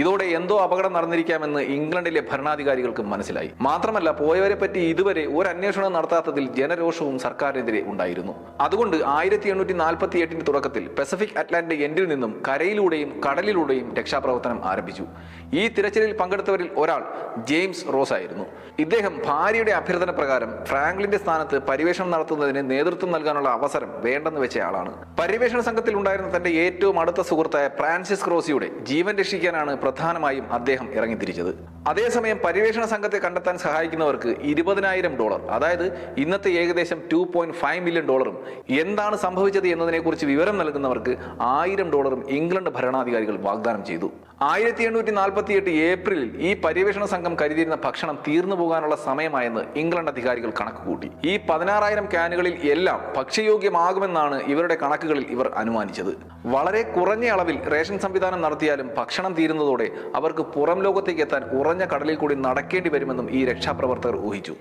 ഇതോടെ എന്തോ അപകടം നടന്നിരിക്കാമെന്ന് ഇംഗ്ലണ്ടിലെ ഭരണാധികാരികൾക്കും മനസ്സിലായി. മാത്രമല്ല പോയവരെ പറ്റി ഇതുവരെ ഒരു അന്വേഷണം നടത്താത്തതിൽ ജനരോഷവും സർക്കാരിനെതിരെ ഉണ്ടായിരുന്നു. അതുകൊണ്ട് ആയിരത്തി എണ്ണൂറ്റി നാൽപ്പത്തി എട്ടിന്റെ തുടക്കത്തിൽ പസഫിക് അറ്റ്ലാന്റിക് എൻഡിൽ നിന്നും കരയിലൂടെയും കടലിലൂടെയും രക്ഷാപ്രവർത്തനം ആരംഭിച്ചു. ഈ തിരച്ചിലിൽ പങ്കെടുത്തവരിൽ ഒരാൾ ജെയിംസ് റോസ് ആയിരുന്നു. ഇദ്ദേഹം ഭാര്യയുടെ അഭ്യർത്ഥന പ്രകാരം ഫ്രാങ്ക്ലിന്റെ സ്ഥാനത്ത് പരിവേഷണം നടത്തുന്നതിന് നേതൃത്വം നൽകാനുള്ള അവസരം വേണ്ടെന്ന് വെച്ചയാളാണ് പരിവേഷണ സംഘത്തിൽ ഉണ്ടായിരുന്ന തന്റെ ഏറ്റവും അടുത്ത സുഹൃത്തായ ഫ്രാൻസിസ് ക്രോസിയുടെ ജീവൻ രക്ഷിക്കാനാണ് പ്രധാനമായും അദ്ദേഹം ഇറങ്ങിത്തിരിച്ചത്. അതേസമയം പരിവേഷണ സംഘത്തെ കണ്ടെത്താൻ സഹായിക്കുന്നവർക്ക് ഇരുപതിനായിരം ഡോളർ അതായത് ഇന്നത്തെ ഏകദേശം ടു പോയിന്റ് ഫൈവ് മില്യൺ ഡോളറും എന്താണ് സംഭവിച്ചത് എന്നതിനെക്കുറിച്ച് വിവരം നൽകുന്നവർക്ക് ആയിരം ഡോളറും ഇംഗ്ലണ്ട് ഭരണാധികാരികൾ വാഗ്ദാനം ചെയ്തു. ആയിരത്തി എണ്ണൂറ്റി നാൽപ്പത്തി എട്ട് ഏപ്രിലിൽ ഈ പര്യവേഷണ സംഘം കരുതിയിരുന്ന ഭക്ഷണം തീർന്നു പോകാനുള്ള സമയമായെന്ന് ഇംഗ്ലണ്ട് അധികാരികൾ കണക്ക് കൂട്ടി. ഈ പതിനാറായിരം ക്യാനുകളിൽ എല്ലാം ഭക്ഷ്യയോഗ്യമാകുമെന്നാണ് ഇവരുടെ കണക്കുകളിൽ ഇവർ അനുമാനിച്ചത്. വളരെ കുറഞ്ഞ അളവിൽ റേഷൻ സംവിധാനം നടത്തിയാലും ഭക്ഷണം തീരുന്നതോടെ അവർക്ക് പുറം ലോകത്തേക്ക് എത്താൻ ഉറഞ്ഞ കടലിൽ കൂടി നടക്കേണ്ടി വരുമെന്നും ഈ രക്ഷാപ്രവർത്തകർ ഊഹിച്ചു.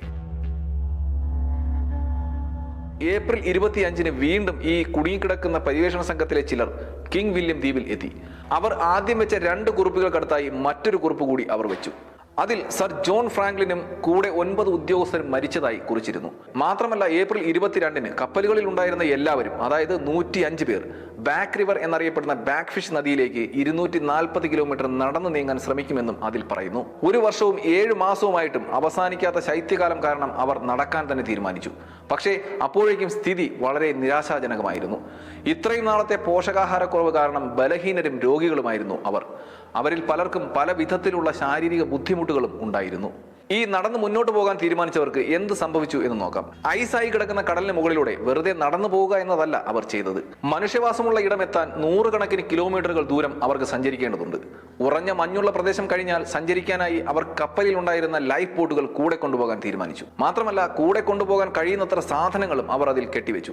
ഏപ്രിൽ ഇരുപത്തിയഞ്ചിന് വീണ്ടും ഈ കുടുങ്ങിക്കിടക്കുന്ന പര്യവേഷണ സംഘത്തിലെ ചിലർ കിങ് വില്യം ദ്വീപിൽ എത്തി. അവർ ആദ്യം വെച്ച രണ്ട് കുറിപ്പുകൾക്കടുത്തായി മറ്റൊരു കുറിപ്പ് കൂടി അവർ വെച്ചു. അതിൽ സർ ജോൺ ഫ്രാങ്ക്ലിനും കൂടെ ഒൻപത് ഉദ്യോഗസ്ഥരും മരിച്ചതായി കുറിച്ചിരുന്നു. മാത്രമല്ല ഏപ്രിൽ ഇരുപത്തിരണ്ടിന് കപ്പലുകളിൽ ഉണ്ടായിരുന്ന എല്ലാവരും അതായത് നൂറ്റി അഞ്ച് പേർ ബാക്ക് റിവർ എന്നറിയപ്പെടുന്ന ബാക്ക് ഫിഷ് നദിയിലേക്ക് ഇരുന്നൂറ്റി നാൽപ്പത് കിലോമീറ്റർ നടന്നു നീങ്ങാൻ ശ്രമിക്കുമെന്നും അതിൽ പറയുന്നു. ഒരു വർഷവും ഏഴ് മാസവുമായിട്ടും അവസാനിക്കാത്ത ശൈത്യകാലം കാരണം അവർ നടക്കാൻ തന്നെ തീരുമാനിച്ചു. പക്ഷേ അപ്പോഴേക്കും സ്ഥിതി വളരെ നിരാശാജനകമായിരുന്നു. ഇത്രയും നാളത്തെ പോഷകാഹാരക്കുറവ് കാരണം ബലഹീനരും രോഗികളുമായിരുന്നു അവർ. അവരിൽ പലർക്കും പല വിധത്തിലുള്ള ശാരീരിക ബുദ്ധിമുട്ടുകളും ഉണ്ടായിരുന്നു. ഈ നടന്ന് മുന്നോട്ട് പോകാൻ തീരുമാനിച്ചവർക്ക് എന്ത് സംഭവിച്ചു എന്ന് നോക്കാം. ഐസായി കിടക്കുന്ന കടലിന് മുകളിലൂടെ വെറുതെ നടന്നു പോവുക എന്നതല്ല അവർ ചെയ്തത്. മനുഷ്യവാസമുള്ള ഇടം എത്താൻ നൂറുകണക്കിന് കിലോമീറ്ററുകൾ ദൂരം അവർക്ക് സഞ്ചരിക്കേണ്ടതുണ്ട്. ഉറഞ്ഞ മഞ്ഞുള്ള പ്രദേശം കഴിഞ്ഞാൽ സഞ്ചരിക്കാനായി അവർ കപ്പലിൽ ഉണ്ടായിരുന്ന ലൈഫ് ബോട്ടുകൾ കൂടെ കൊണ്ടുപോകാൻ തീരുമാനിച്ചു. മാത്രമല്ല കൂടെ കൊണ്ടുപോകാൻ കഴിയുന്നത്ര സാധനങ്ങളും അവർ അതിൽ കെട്ടിവെച്ചു.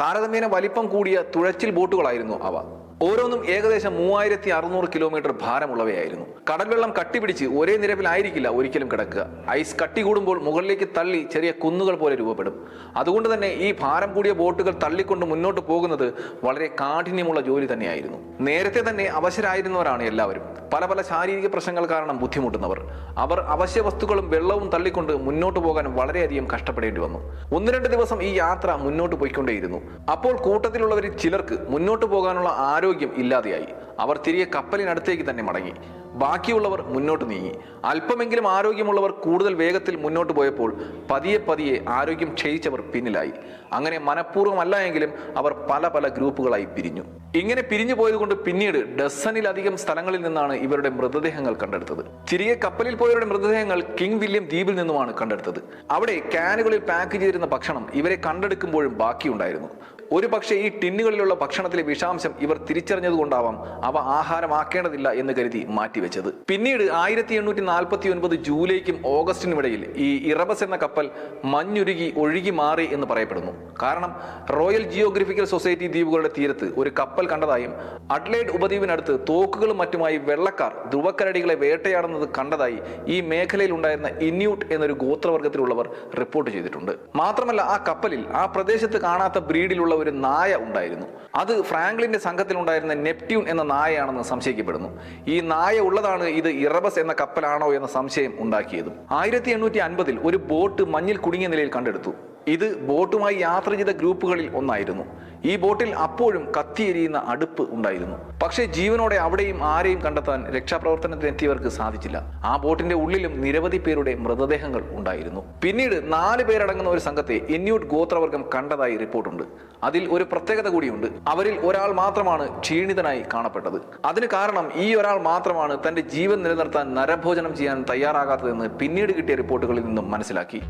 താരതമ്യേന വലിപ്പം കൂടിയ തുഴച്ചിൽ ബോട്ടുകളായിരുന്നു അവ. ഓരോന്നും ഏകദേശം മൂവായിരത്തി അറുന്നൂറ് കിലോമീറ്റർ ഭാരമുള്ളവയായിരുന്നു. കടൽവെള്ളം കട്ടിപിടിച്ച് ഒരേ നിരപ്പിലായിരിക്കില്ല ഒരിക്കലും കിടക്കുക. ഐസ് കട്ടി കൂടുമ്പോൾ മുകളിലേക്ക് തള്ളി ചെറിയ കുന്നുകൾ പോലെ രൂപപ്പെടും. അതുകൊണ്ട് തന്നെ ഈ ഭാരം കൂടിയ ബോട്ടുകൾ തള്ളിക്കൊണ്ട് മുന്നോട്ട് പോകുന്നത് വളരെ കാഠിന്യമുള്ള ജോലി തന്നെയായിരുന്നു. നേരത്തെ തന്നെ അവശരായിരുന്നവരാണ് എല്ലാവരും. പല പല ശാരീരിക പ്രശ്നങ്ങൾ കാരണം ബുദ്ധിമുട്ടുന്നവർ. അവർ അവശ്യ വസ്തുക്കളും വെള്ളവും തള്ളിക്കൊണ്ട് മുന്നോട്ട് പോകാൻ വളരെയധികം കഷ്ടപ്പെടേണ്ടി വന്നു. ഒന്ന് രണ്ട് ദിവസം ഈ യാത്ര മുന്നോട്ട് പോയിക്കൊണ്ടേയിരുന്നു. അപ്പോൾ കൂട്ടത്തിലുള്ളവരിൽ ചിലർക്ക് മുന്നോട്ട് പോകാനുള്ള ആരോഗ്യം ഇല്ലാതെയായി. അവർ തിരികെ കപ്പലിനടുത്തേക്ക് തന്നെ മടങ്ങി. ബാക്കിയുള്ളവർ മുന്നോട്ട് നീങ്ങി. അല്പമെങ്കിലും ആരോഗ്യമുള്ളവർ കൂടുതൽ വേഗത്തിൽ മുന്നോട്ട് പോയപ്പോൾ പതിയെ പതിയെ ആരോഗ്യം ക്ഷയിച്ചവർ പിന്നിലായി. അങ്ങനെ മനഃപൂർവമല്ല എങ്കിലും അവർ പല പല ഗ്രൂപ്പുകളായി പിരിഞ്ഞു. ഇങ്ങനെ പിരിഞ്ഞു പോയതുകൊണ്ട് പിന്നീട് ഡസനിലധികം സ്ഥലങ്ങളിൽ നിന്നാണ് ഇവരുടെ മൃതദേഹങ്ങൾ കണ്ടെടുത്തത്. തിരികെ കപ്പലിൽ പോയവരുടെ മൃതദേഹങ്ങൾ കിങ് വില്യം ദ്വീപിൽ നിന്നുമാണ് കണ്ടെടുത്തത്. അവിടെ ക്യാനുകളിൽ പാക്ക് ചെയ്തിരുന്ന ഭക്ഷണം ഇവരെ കണ്ടെടുക്കുമ്പോഴും ബാക്കിയുണ്ടായിരുന്നു. ഒരു പക്ഷേ ഈ ടിന്നുകളിലുള്ള ഭക്ഷണത്തിലെ വിഷാംശം ഇവർ തിരിച്ചറിഞ്ഞതുകൊണ്ടാവാം അവ ആഹാരമാക്കേണ്ടതില്ല എന്ന് കരുതി മാറ്റിവെച്ചത്. പിന്നീട് ആയിരത്തി എണ്ണൂറ്റി നാൽപ്പത്തി ഒൻപത് ജൂലൈക്കും ഓഗസ്റ്റിനും ഇടയിൽ ഈ ഇറബസ് എന്ന കപ്പൽ മഞ്ഞുരുകി ഒഴുകി മാറി എന്ന് പറയപ്പെടുന്നു. കാരണം റോയൽ ജിയോഗ്രഫിക്കൽ സൊസൈറ്റി ദ്വീപുകളുടെ തീരത്ത് ഒരു കപ്പൽ കണ്ടതായും അഡ്ലൈഡ് ഉപദ്വീപിനടുത്ത് തോക്കുകളും മറ്റുമായി വെള്ളക്കാർ ധ്രുവക്കരടികളെ വേട്ടയാടുന്നത് കണ്ടതായി ഈ മേഖലയിൽ ഉണ്ടായിരുന്ന ഇന്യൂട്ട് എന്നൊരു ഗോത്രവർഗത്തിലുള്ളവർ റിപ്പോർട്ട് ചെയ്തിട്ടുണ്ട്. മാത്രമല്ല ആ കപ്പലിൽ ആ പ്രദേശത്ത് കാണാത്ത ബ്രീഡിലുള്ള ഒരു നായ ഉണ്ടായിരുന്നു. അത് ഫ്രാങ്ക്ലിന്റെ സംഘത്തിലുണ്ടായിരുന്ന നെപ്റ്റ്യൂൺ എന്ന നായയാണെന്ന് സംശയിക്കപ്പെടുന്നു. ഈ നായ ഉള്ളതാണ് ഇത് ഇറബസ് എന്ന കപ്പലാണോ എന്ന സംശയം ഉണ്ടാക്കിയതും. ആയിരത്തി എണ്ണൂറ്റി അൻപതിൽ ഒരു ബോട്ട് മഞ്ഞിൽ കുടുങ്ങിയ നിലയിൽ കണ്ടെടുത്തു. ഇത് ബോട്ടുമായി യാത്ര ചെയ്ത ഗ്രൂപ്പുകളിൽ ഒന്നായിരുന്നു. ഈ ബോട്ടിൽ അപ്പോഴും കത്തിയെരിയുന്ന അടുപ്പ് ഉണ്ടായിരുന്നു. പക്ഷേ ജീവനോടെ അവിടെയും ആരെയും കണ്ടെത്താൻ രക്ഷാപ്രവർത്തനത്തിനെത്തിയവർക്ക് സാധിച്ചില്ല. ആ ബോട്ടിന്റെ ഉള്ളിലും നിരവധി പേരുടെ മൃതദേഹങ്ങൾ ഉണ്ടായിരുന്നു. പിന്നീട് നാല് പേരടങ്ങുന്ന ഒരു സംഘത്തെ ഇന്യൂട്ട് ഗോത്രവർഗം കണ്ടതായി റിപ്പോർട്ടുണ്ട്. അതിൽ ഒരു പ്രത്യേകത കൂടിയുണ്ട്. അവരിൽ ഒരാൾ മാത്രമാണ് ക്ഷീണിതനായി കാണപ്പെട്ടത്. അതിന് കാരണം ഈ ഒരാൾ മാത്രമാണ് തന്റെ ജീവൻ നിലനിർത്താൻ നരഭോജനം ചെയ്യാൻ തയ്യാറാകാത്തതെന്ന് പിന്നീട് കിട്ടിയ റിപ്പോർട്ടുകളിൽ നിന്നും മനസ്സിലാക്കി.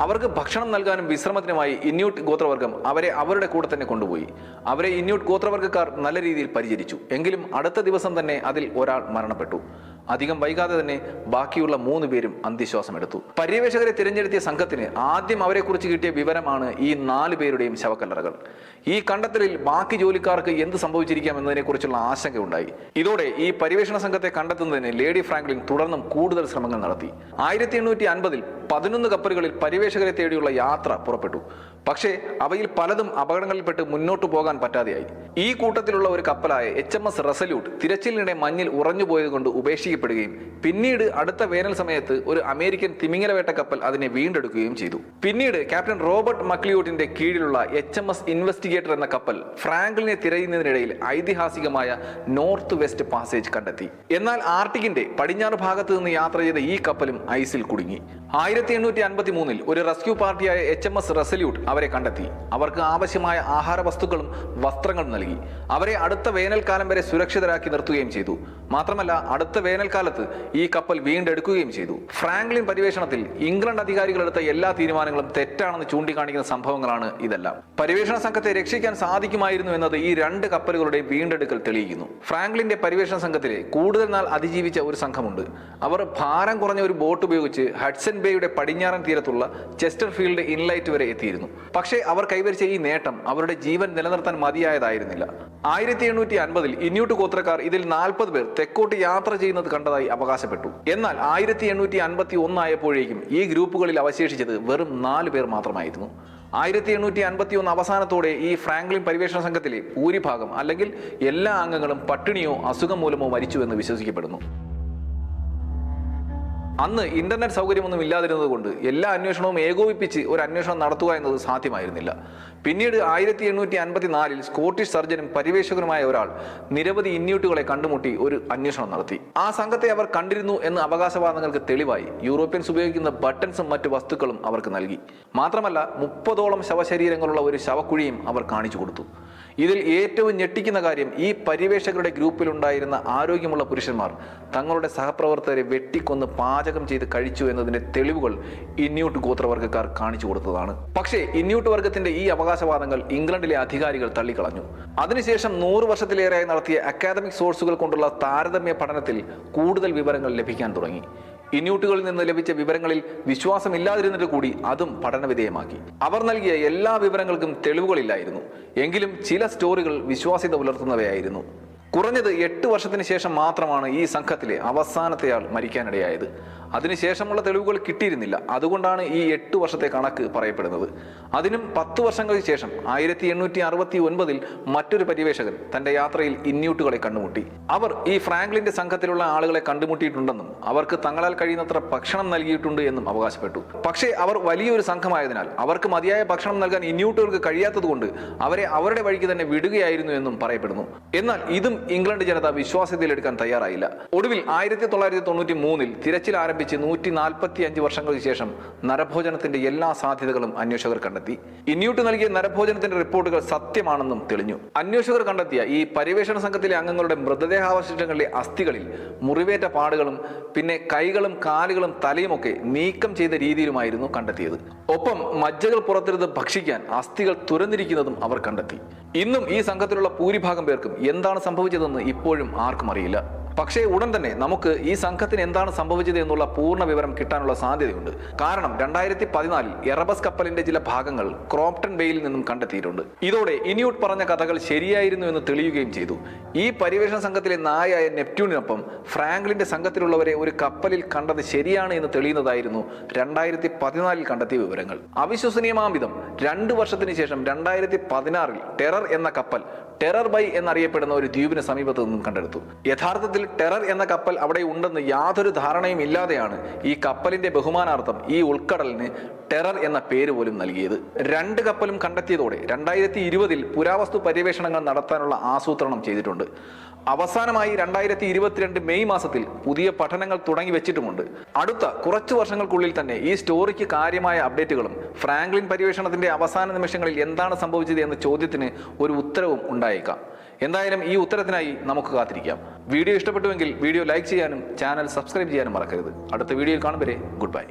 അവർക്ക് ഭക്ഷണം നൽകാനും വിശ്രമത്തിനുമായി ഇന്യൂട്ട് ഗോത്രവർഗം അവരെ അവരുടെ കൂടെ തന്നെ കൊണ്ടുപോയി. അവരെ ഇന്യൂട്ട് ഗോത്രവർഗക്കാർ നല്ല രീതിയിൽ പരിചരിച്ചു. എങ്കിലും അടുത്ത ദിവസം തന്നെ അതിൽ ഒരാൾ മരണപ്പെട്ടു. അധികം വൈകാതെ തന്നെ ബാക്കിയുള്ള മൂന്ന് പേരും അന്ത്യശ്വാസം എടുത്തു പര്യവേഷകരെ തിരഞ്ഞെടുത്തിയ സംഘത്തിന് ആദ്യം അവരെക്കുറിച്ച് കിട്ടിയ വിവരമാണ് ഈ നാല് പേരുടെയും ശവക്കല്ലറകൾ. ഈ കണ്ടെത്തലിൽ ബാക്കി ജോലിക്കാർക്ക് എന്ത് സംഭവിച്ചിരിക്കാം എന്നതിനെക്കുറിച്ചുള്ള ആശങ്കയുണ്ടായി. ഇതോടെ ഈ പര്യവേഷണ സംഘത്തെ കണ്ടെത്തുന്നതിന് ലേഡി ഫ്രാങ്ക്ലിൻ തുടർന്നും കൂടുതൽ ശ്രമങ്ങൾ നടത്തി. ആയിരത്തി എണ്ണൂറ്റി അൻപതിൽ പതിനൊന്ന് കപ്പലുകളിൽ പര്യവേഷകരെ തേടിയുള്ള യാത്ര പുറപ്പെട്ടു. പക്ഷേ അവയിൽ പലതും അപകടങ്ങളിൽപ്പെട്ട് മുന്നോട്ട് പോകാൻ പറ്റാതെയായി. ഈ കൂട്ടത്തിലുള്ള ഒരു കപ്പലായ എച്ച് എം എസ് റെസല്യൂട്ട് തിരച്ചിലിനിടെ മഞ്ഞിൽ ഉറഞ്ഞുപോയത് കൊണ്ട് ഉപേക്ഷിക്കപ്പെടുകയും പിന്നീട് അടുത്ത വേനൽ സമയത്ത് ഒരു അമേരിക്കൻ തിമിങ്ങലവേട്ട കപ്പൽ അതിനെ വീണ്ടെടുക്കുകയും ചെയ്തു. പിന്നീട് ക്യാപ്റ്റൻ റോബർട്ട് മക്ലിയൂട്ടിന്റെ കീഴിലുള്ള എച്ച് എം എസ് ഇൻവെസ്റ്റിഗേറ്റർ എന്ന കപ്പൽ ഫ്രാങ്ക്ലിനെ തിരയുന്നതിനിടയിൽ ഐതിഹാസികമായ നോർത്ത് വെസ്റ്റ് പാസേജ് കണ്ടെത്തി. എന്നാൽ ആർട്ടിക്കിന്റെ പടിഞ്ഞാറ് ഭാഗത്ത് നിന്ന് യാത്ര ചെയ്ത ഈ കപ്പലും ഐസിൽ കുടുങ്ങി. ആയിരത്തി എണ്ണൂറ്റി അൻപത്തി മൂന്നിൽ ഒരു റെസ്ക്യൂ പാർട്ടിയായ എച്ച് എം എസ് റെസല്യൂട്ട് അവരെ കണ്ടെത്തി. അവർക്ക് ആവശ്യമായ ആഹാര വസ്തുക്കളും വസ്ത്രങ്ങളും നൽകി. അവരെ അടുത്ത വേനൽക്കാലം വരെ സുരക്ഷിതരാക്കി നിർത്തുകയും ചെയ്തു. മാത്രമല്ല അടുത്ത വേനൽക്കാലത്ത് ഈ കപ്പൽ വീണ്ടെടുക്കുകയും ചെയ്തു. ഫ്രാങ്ക്ലിൻ പരിവേഷണത്തിൽ ഇംഗ്ലണ്ട് അധികാരികൾ എടുത്ത എല്ലാ തീരുമാനങ്ങളും തെറ്റാണെന്ന് ചൂണ്ടിക്കാണിക്കുന്ന സംഭവങ്ങളാണ് ഇതെല്ലാം. പരിവേഷണ സംഘത്തെ രക്ഷിക്കാൻ സാധിക്കുമായിരുന്നു എന്നത് ഈ രണ്ട് കപ്പലുകളുടെയും വീണ്ടെടുക്കൽ തെളിയിക്കുന്നു. ഫ്രാങ്ക്ലിന്റെ പരിവേഷണ സംഘത്തിലെ കൂടുതൽ നാൾ അതിജീവിച്ച ഒരു സംഘമുണ്ട്. അവർ ഭാരം കുറഞ്ഞ ഒരു ബോട്ട് ഉപയോഗിച്ച് ഹഡ്സൺ ബേയുടെ പടിഞ്ഞാറൻ തീരത്തുള്ള ചെസ്റ്റർ ഫീൽഡ് ഇൻലൈറ്റ് വരെ എത്തിയിരുന്നു. പക്ഷേ അവർ കൈവരിച്ച ഈ നേട്ടം അവരുടെ ജീവൻ നിലനിർത്താൻ മതിയായതായിരുന്നില്ല. ആയിരത്തി എണ്ണൂറ്റി അൻപതിൽ ഇന്യൂട്ട് ഗോത്രക്കാർ ഇതിൽ നാൽപ്പത് പേർ തെക്കോട്ട് യാത്ര ചെയ്യുന്നത് കണ്ടതായി അവകാശപ്പെട്ടു. എന്നാൽ ആയിരത്തി എണ്ണൂറ്റി അൻപത്തി ഒന്നായപ്പോഴേക്കും ഈ ഗ്രൂപ്പുകളിൽ അവശേഷിച്ചത് വെറും നാല് പേർ മാത്രമായിരുന്നു. ആയിരത്തി എണ്ണൂറ്റി അൻപത്തി ഒന്ന് അവസാനത്തോടെ ഈ ഫ്രാങ്ക്ലിൻ പരിവേഷണ സംഘത്തിലെ ഭൂരിഭാഗം അല്ലെങ്കിൽ എല്ലാ അംഗങ്ങളും പട്ടിണിയോ അസുഖം മൂലമോ മരിച്ചു എന്ന് വിശ്വസിക്കപ്പെടുന്നു. അന്ന് ഇന്റർനെറ്റ് സൗകര്യമൊന്നും ഇല്ലാതിരുന്നത് കൊണ്ട് എല്ലാ അന്വേഷണവും ഏകോപിപ്പിച്ച് ഒരു അന്വേഷണം നടത്തുക എന്നത് സാധ്യമായിരുന്നില്ല. പിന്നീട് ആയിരത്തി എണ്ണൂറ്റി അൻപത്തി നാലിൽ സ്കോട്ടിഷ് സർജനും പരിവേഷകനുമായ ഒരാൾ നിരവധി ഇന്യൂട്ടുകളെ കണ്ടുമുട്ടി ഒരു അന്വേഷണം നടത്തി. ആ സംഘത്തെ അവർ കണ്ടിരുന്നു എന്ന് അവകാശവാദങ്ങൾക്ക് തെളിവായി യൂറോപ്യൻസ് ഉപയോഗിക്കുന്ന ബട്ടൺസും മറ്റു വസ്തുക്കളും അവർക്ക് നൽകി. മാത്രമല്ല മുപ്പതോളം ശവശരീരങ്ങളുള്ള ഒരു ശവക്കുഴിയും അവർ കാണിച്ചു കൊടുത്തു. ഇതിൽ ഏറ്റവും ഞെട്ടിക്കുന്ന കാര്യം ഈ പരിവേഷകരുടെ ഗ്രൂപ്പിലുണ്ടായിരുന്ന ആരോഗ്യമുള്ള പുരുഷന്മാർ തങ്ങളുടെ സഹപ്രവർത്തകരെ വെട്ടിക്കൊന്ന് പാചകം ചെയ്ത് കഴിച്ചു എന്നതിന്റെ തെളിവുകൾ ഇന്യൂട്ട് ഗോത്രവർഗക്കാർ കാണിച്ചു കൊടുത്തതാണ്. പക്ഷേ ഇന്യൂട്ട് വർഗത്തിന്റെ ഈ അവകാശവാദങ്ങൾ ഇംഗ്ലണ്ടിലെ അധികാരികൾ തള്ളിക്കളഞ്ഞു. അതിനുശേഷം നൂറ് വർഷത്തിലേറെയായി നടത്തിയ അക്കാദമിക് സോഴ്സുകൾ കൊണ്ടുള്ള താരതമ്യ പഠനത്തിൽ കൂടുതൽ വിവരങ്ങൾ ലഭിക്കാൻ തുടങ്ങി. ഇന്യൂട്ടുകളിൽ നിന്ന് ലഭിച്ച വിവരങ്ങളിൽ വിശ്വാസമില്ലാതിരുന്നിട്ട് കൂടി അതും പഠനവിധേയമാക്കി. അവർ നൽകിയ എല്ലാ വിവരങ്ങൾക്കും തെളിവുകളില്ലായിരുന്നു. എങ്കിലും ചില സ്റ്റോറികൾ വിശ്വാസ്യത പുലർത്തുന്നവയായിരുന്നു. കുറഞ്ഞത് എട്ട് വർഷത്തിന് ശേഷം മാത്രമാണ് ഈ സംഘത്തിലെ അവസാനത്തെയാൾ മരിക്കാനിടയായത്. അതിനുശേഷമുള്ള തെളിവുകൾ കിട്ടിയിരുന്നില്ല. അതുകൊണ്ടാണ് ഈ എട്ട് വർഷത്തെ കണക്ക് പറയപ്പെടുന്നത്. അതിനും പത്ത് വർഷങ്ങൾക്ക് ശേഷം ആയിരത്തി എണ്ണൂറ്റി അറുപത്തി ഒൻപതിൽ മറ്റൊരു പര്യവേഷകൻ തന്റെ യാത്രയിൽ ഇന്യൂട്ടുകളെ കണ്ടുമുട്ടി. അവർ ഈ ഫ്രാങ്ക്ലിന്റെ സംഘത്തിലുള്ള ആളുകളെ കണ്ടുമുട്ടിയിട്ടുണ്ടെന്നും അവർക്ക് തങ്ങളാൽ കഴിയുന്നത്ര ഭക്ഷണം നൽകിയിട്ടുണ്ട് എന്നും അവകാശപ്പെട്ടു. പക്ഷേ അവർ വലിയൊരു സംഘമായതിനാൽ അവർക്ക് മതിയായ ഭക്ഷണം നൽകാൻ ഇന്യൂട്ടുകൾക്ക് കഴിയാത്തതുകൊണ്ട് അവരെ അവരുടെ വഴിക്ക് തന്നെ വിടുകയായിരുന്നു എന്നും പറയപ്പെടുന്നു. എന്നാൽ ഇതും ഇംഗ്ലണ്ട് ജനത വിശ്വാസ്യതയിലെടുക്കാൻ തയ്യാറായില്ല. ഒടുവിൽ ആയിരത്തി തൊള്ളായിരത്തി തൊണ്ണൂറ്റി മൂന്നിൽ തിരച്ചിൽ ആരംഭിച്ച് നൂറ്റി നാൽപ്പത്തി അഞ്ച് വർഷങ്ങൾക്ക് ശേഷം നരഭോജനത്തിന്റെ എല്ലാ സാധ്യതകളും അന്വേഷകർ കണ്ടെത്തി. ഇന്യൂട്ട് നൽകിയ നരഭോജനത്തിന്റെ റിപ്പോർട്ടുകൾ സത്യമാണെന്നും തെളിഞ്ഞു. അന്വേഷകർ കണ്ടെത്തിയ ഈ പര്യവേഷണ സംഘത്തിലെ അംഗങ്ങളുടെ മൃതദേഹാവശിഷ്ടങ്ങളിലെ അസ്ഥികളിൽ മുറിവേറ്റ പാടുകളും പിന്നെ കൈകളും കാലുകളും തലയുമൊക്കെ നീക്കം ചെയ്ത രീതിയിലുമായിരുന്നു കണ്ടെത്തിയത്. ഒപ്പം മജ്ജകൾ പുറത്തിരുന്ന് ഭക്ഷിക്കാൻ അസ്ഥികൾ തുരന്നിരിക്കുന്നതും അവർ കണ്ടെത്തി. ഇന്നും ഈ സംഘത്തിലുള്ള ഭൂരിഭാഗം പേർക്കും എന്താണ് സംഭവിച്ചതെന്ന് ഇപ്പോഴും ആർക്കും അറിയില്ല. പക്ഷേ ഉടൻ തന്നെ നമുക്ക് ഈ സംഘത്തിന് എന്താണ് സംഭവിച്ചത് എന്നുള്ള പൂർണ വിവരം കിട്ടാനുള്ള സാധ്യതയുണ്ട്. കാരണം രണ്ടായിരത്തി പതിനാലിൽ എറബസ് കപ്പലിന്റെ ചില ഭാഗങ്ങൾ ക്രോപ്ടൺ ബേയിൽ നിന്നും കണ്ടെത്തിയിട്ടുണ്ട്. ഇതോടെ ഇനിയൂട്ട് പറഞ്ഞ കഥകൾ ശരിയായിരുന്നു എന്ന് തെളിയുകയും ചെയ്തു. ഈ പരിവേഷണ സംഘത്തിലെ നായായ നെപ്റ്റ്യൂണിനൊപ്പം ഫ്രാങ്ക്ലിന്റെ സംഘത്തിലുള്ളവരെ ഒരു കപ്പലിൽ കണ്ടത് ശരിയാണ് എന്ന് തെളിയുന്നതായിരുന്നു രണ്ടായിരത്തി പതിനാലിൽ കണ്ടെത്തിയ വിവരങ്ങൾ. അവിശ്വസനീയമാം വിധം രണ്ട് വർഷത്തിന് ശേഷം രണ്ടായിരത്തി പതിനാറിൽ ടെറർ എന്ന കപ്പൽ ടെറർ ബൈ എന്നറിയപ്പെടുന്ന ഒരു ദ്വീപിന് സമീപത്ത് നിന്നും കണ്ടെടുത്തു. യഥാർത്ഥത്തിൽ ടെറർ എന്ന കപ്പൽ അവിടെ ഉണ്ടെന്ന് യാതൊരു ധാരണയും ഇല്ലാതെയാണ് ഈ കപ്പലിന്റെ ബഹുമാനാർത്ഥം ഈ ഉൾക്കടലിന് ടെറർ എന്ന പേര് പോലും നൽകിയത്. രണ്ട് കപ്പലും കണ്ടെത്തിയതോടെ രണ്ടായിരത്തി ഇരുപതിൽ പുരാവസ്തു പര്യവേഷണങ്ങൾ നടത്താനുള്ള ആസൂത്രണം ചെയ്തിട്ടുണ്ട്. അവസാനമായി രണ്ടായിരത്തി ഇരുപത്തിരണ്ട് മെയ് മാസത്തിൽ പുതിയ പഠനങ്ങൾ തുടങ്ങി വെച്ചിട്ടുമുണ്ട്. അടുത്ത കുറച്ചു വർഷങ്ങൾക്കുള്ളിൽ തന്നെ ഈ സ്റ്റോറിക്ക് കാര്യമായ അപ്ഡേറ്റുകളും ഫ്രാങ്ക്ലിൻ പര്യവേഷണത്തിന്റെ അവസാന നിമിഷങ്ങളിൽ എന്താണ് സംഭവിച്ചത് എന്ന ചോദ്യത്തിന് ഒരു ഉത്തരവും ഉണ്ടായേക്കാം. എന്തായാലും ഈ ഉത്തരത്തിനായി നമുക്ക് കാത്തിരിക്കാം. വീഡിയോ ഇഷ്ടപ്പെട്ടുവെങ്കിൽ വീഡിയോ ലൈക്ക് ചെയ്യാനും ചാനൽ സബ്സ്ക്രൈബ് ചെയ്യാനും മറക്കരുത്. അടുത്ത വീഡിയോയിൽ കാണും വരെ ഗുഡ് ബൈ.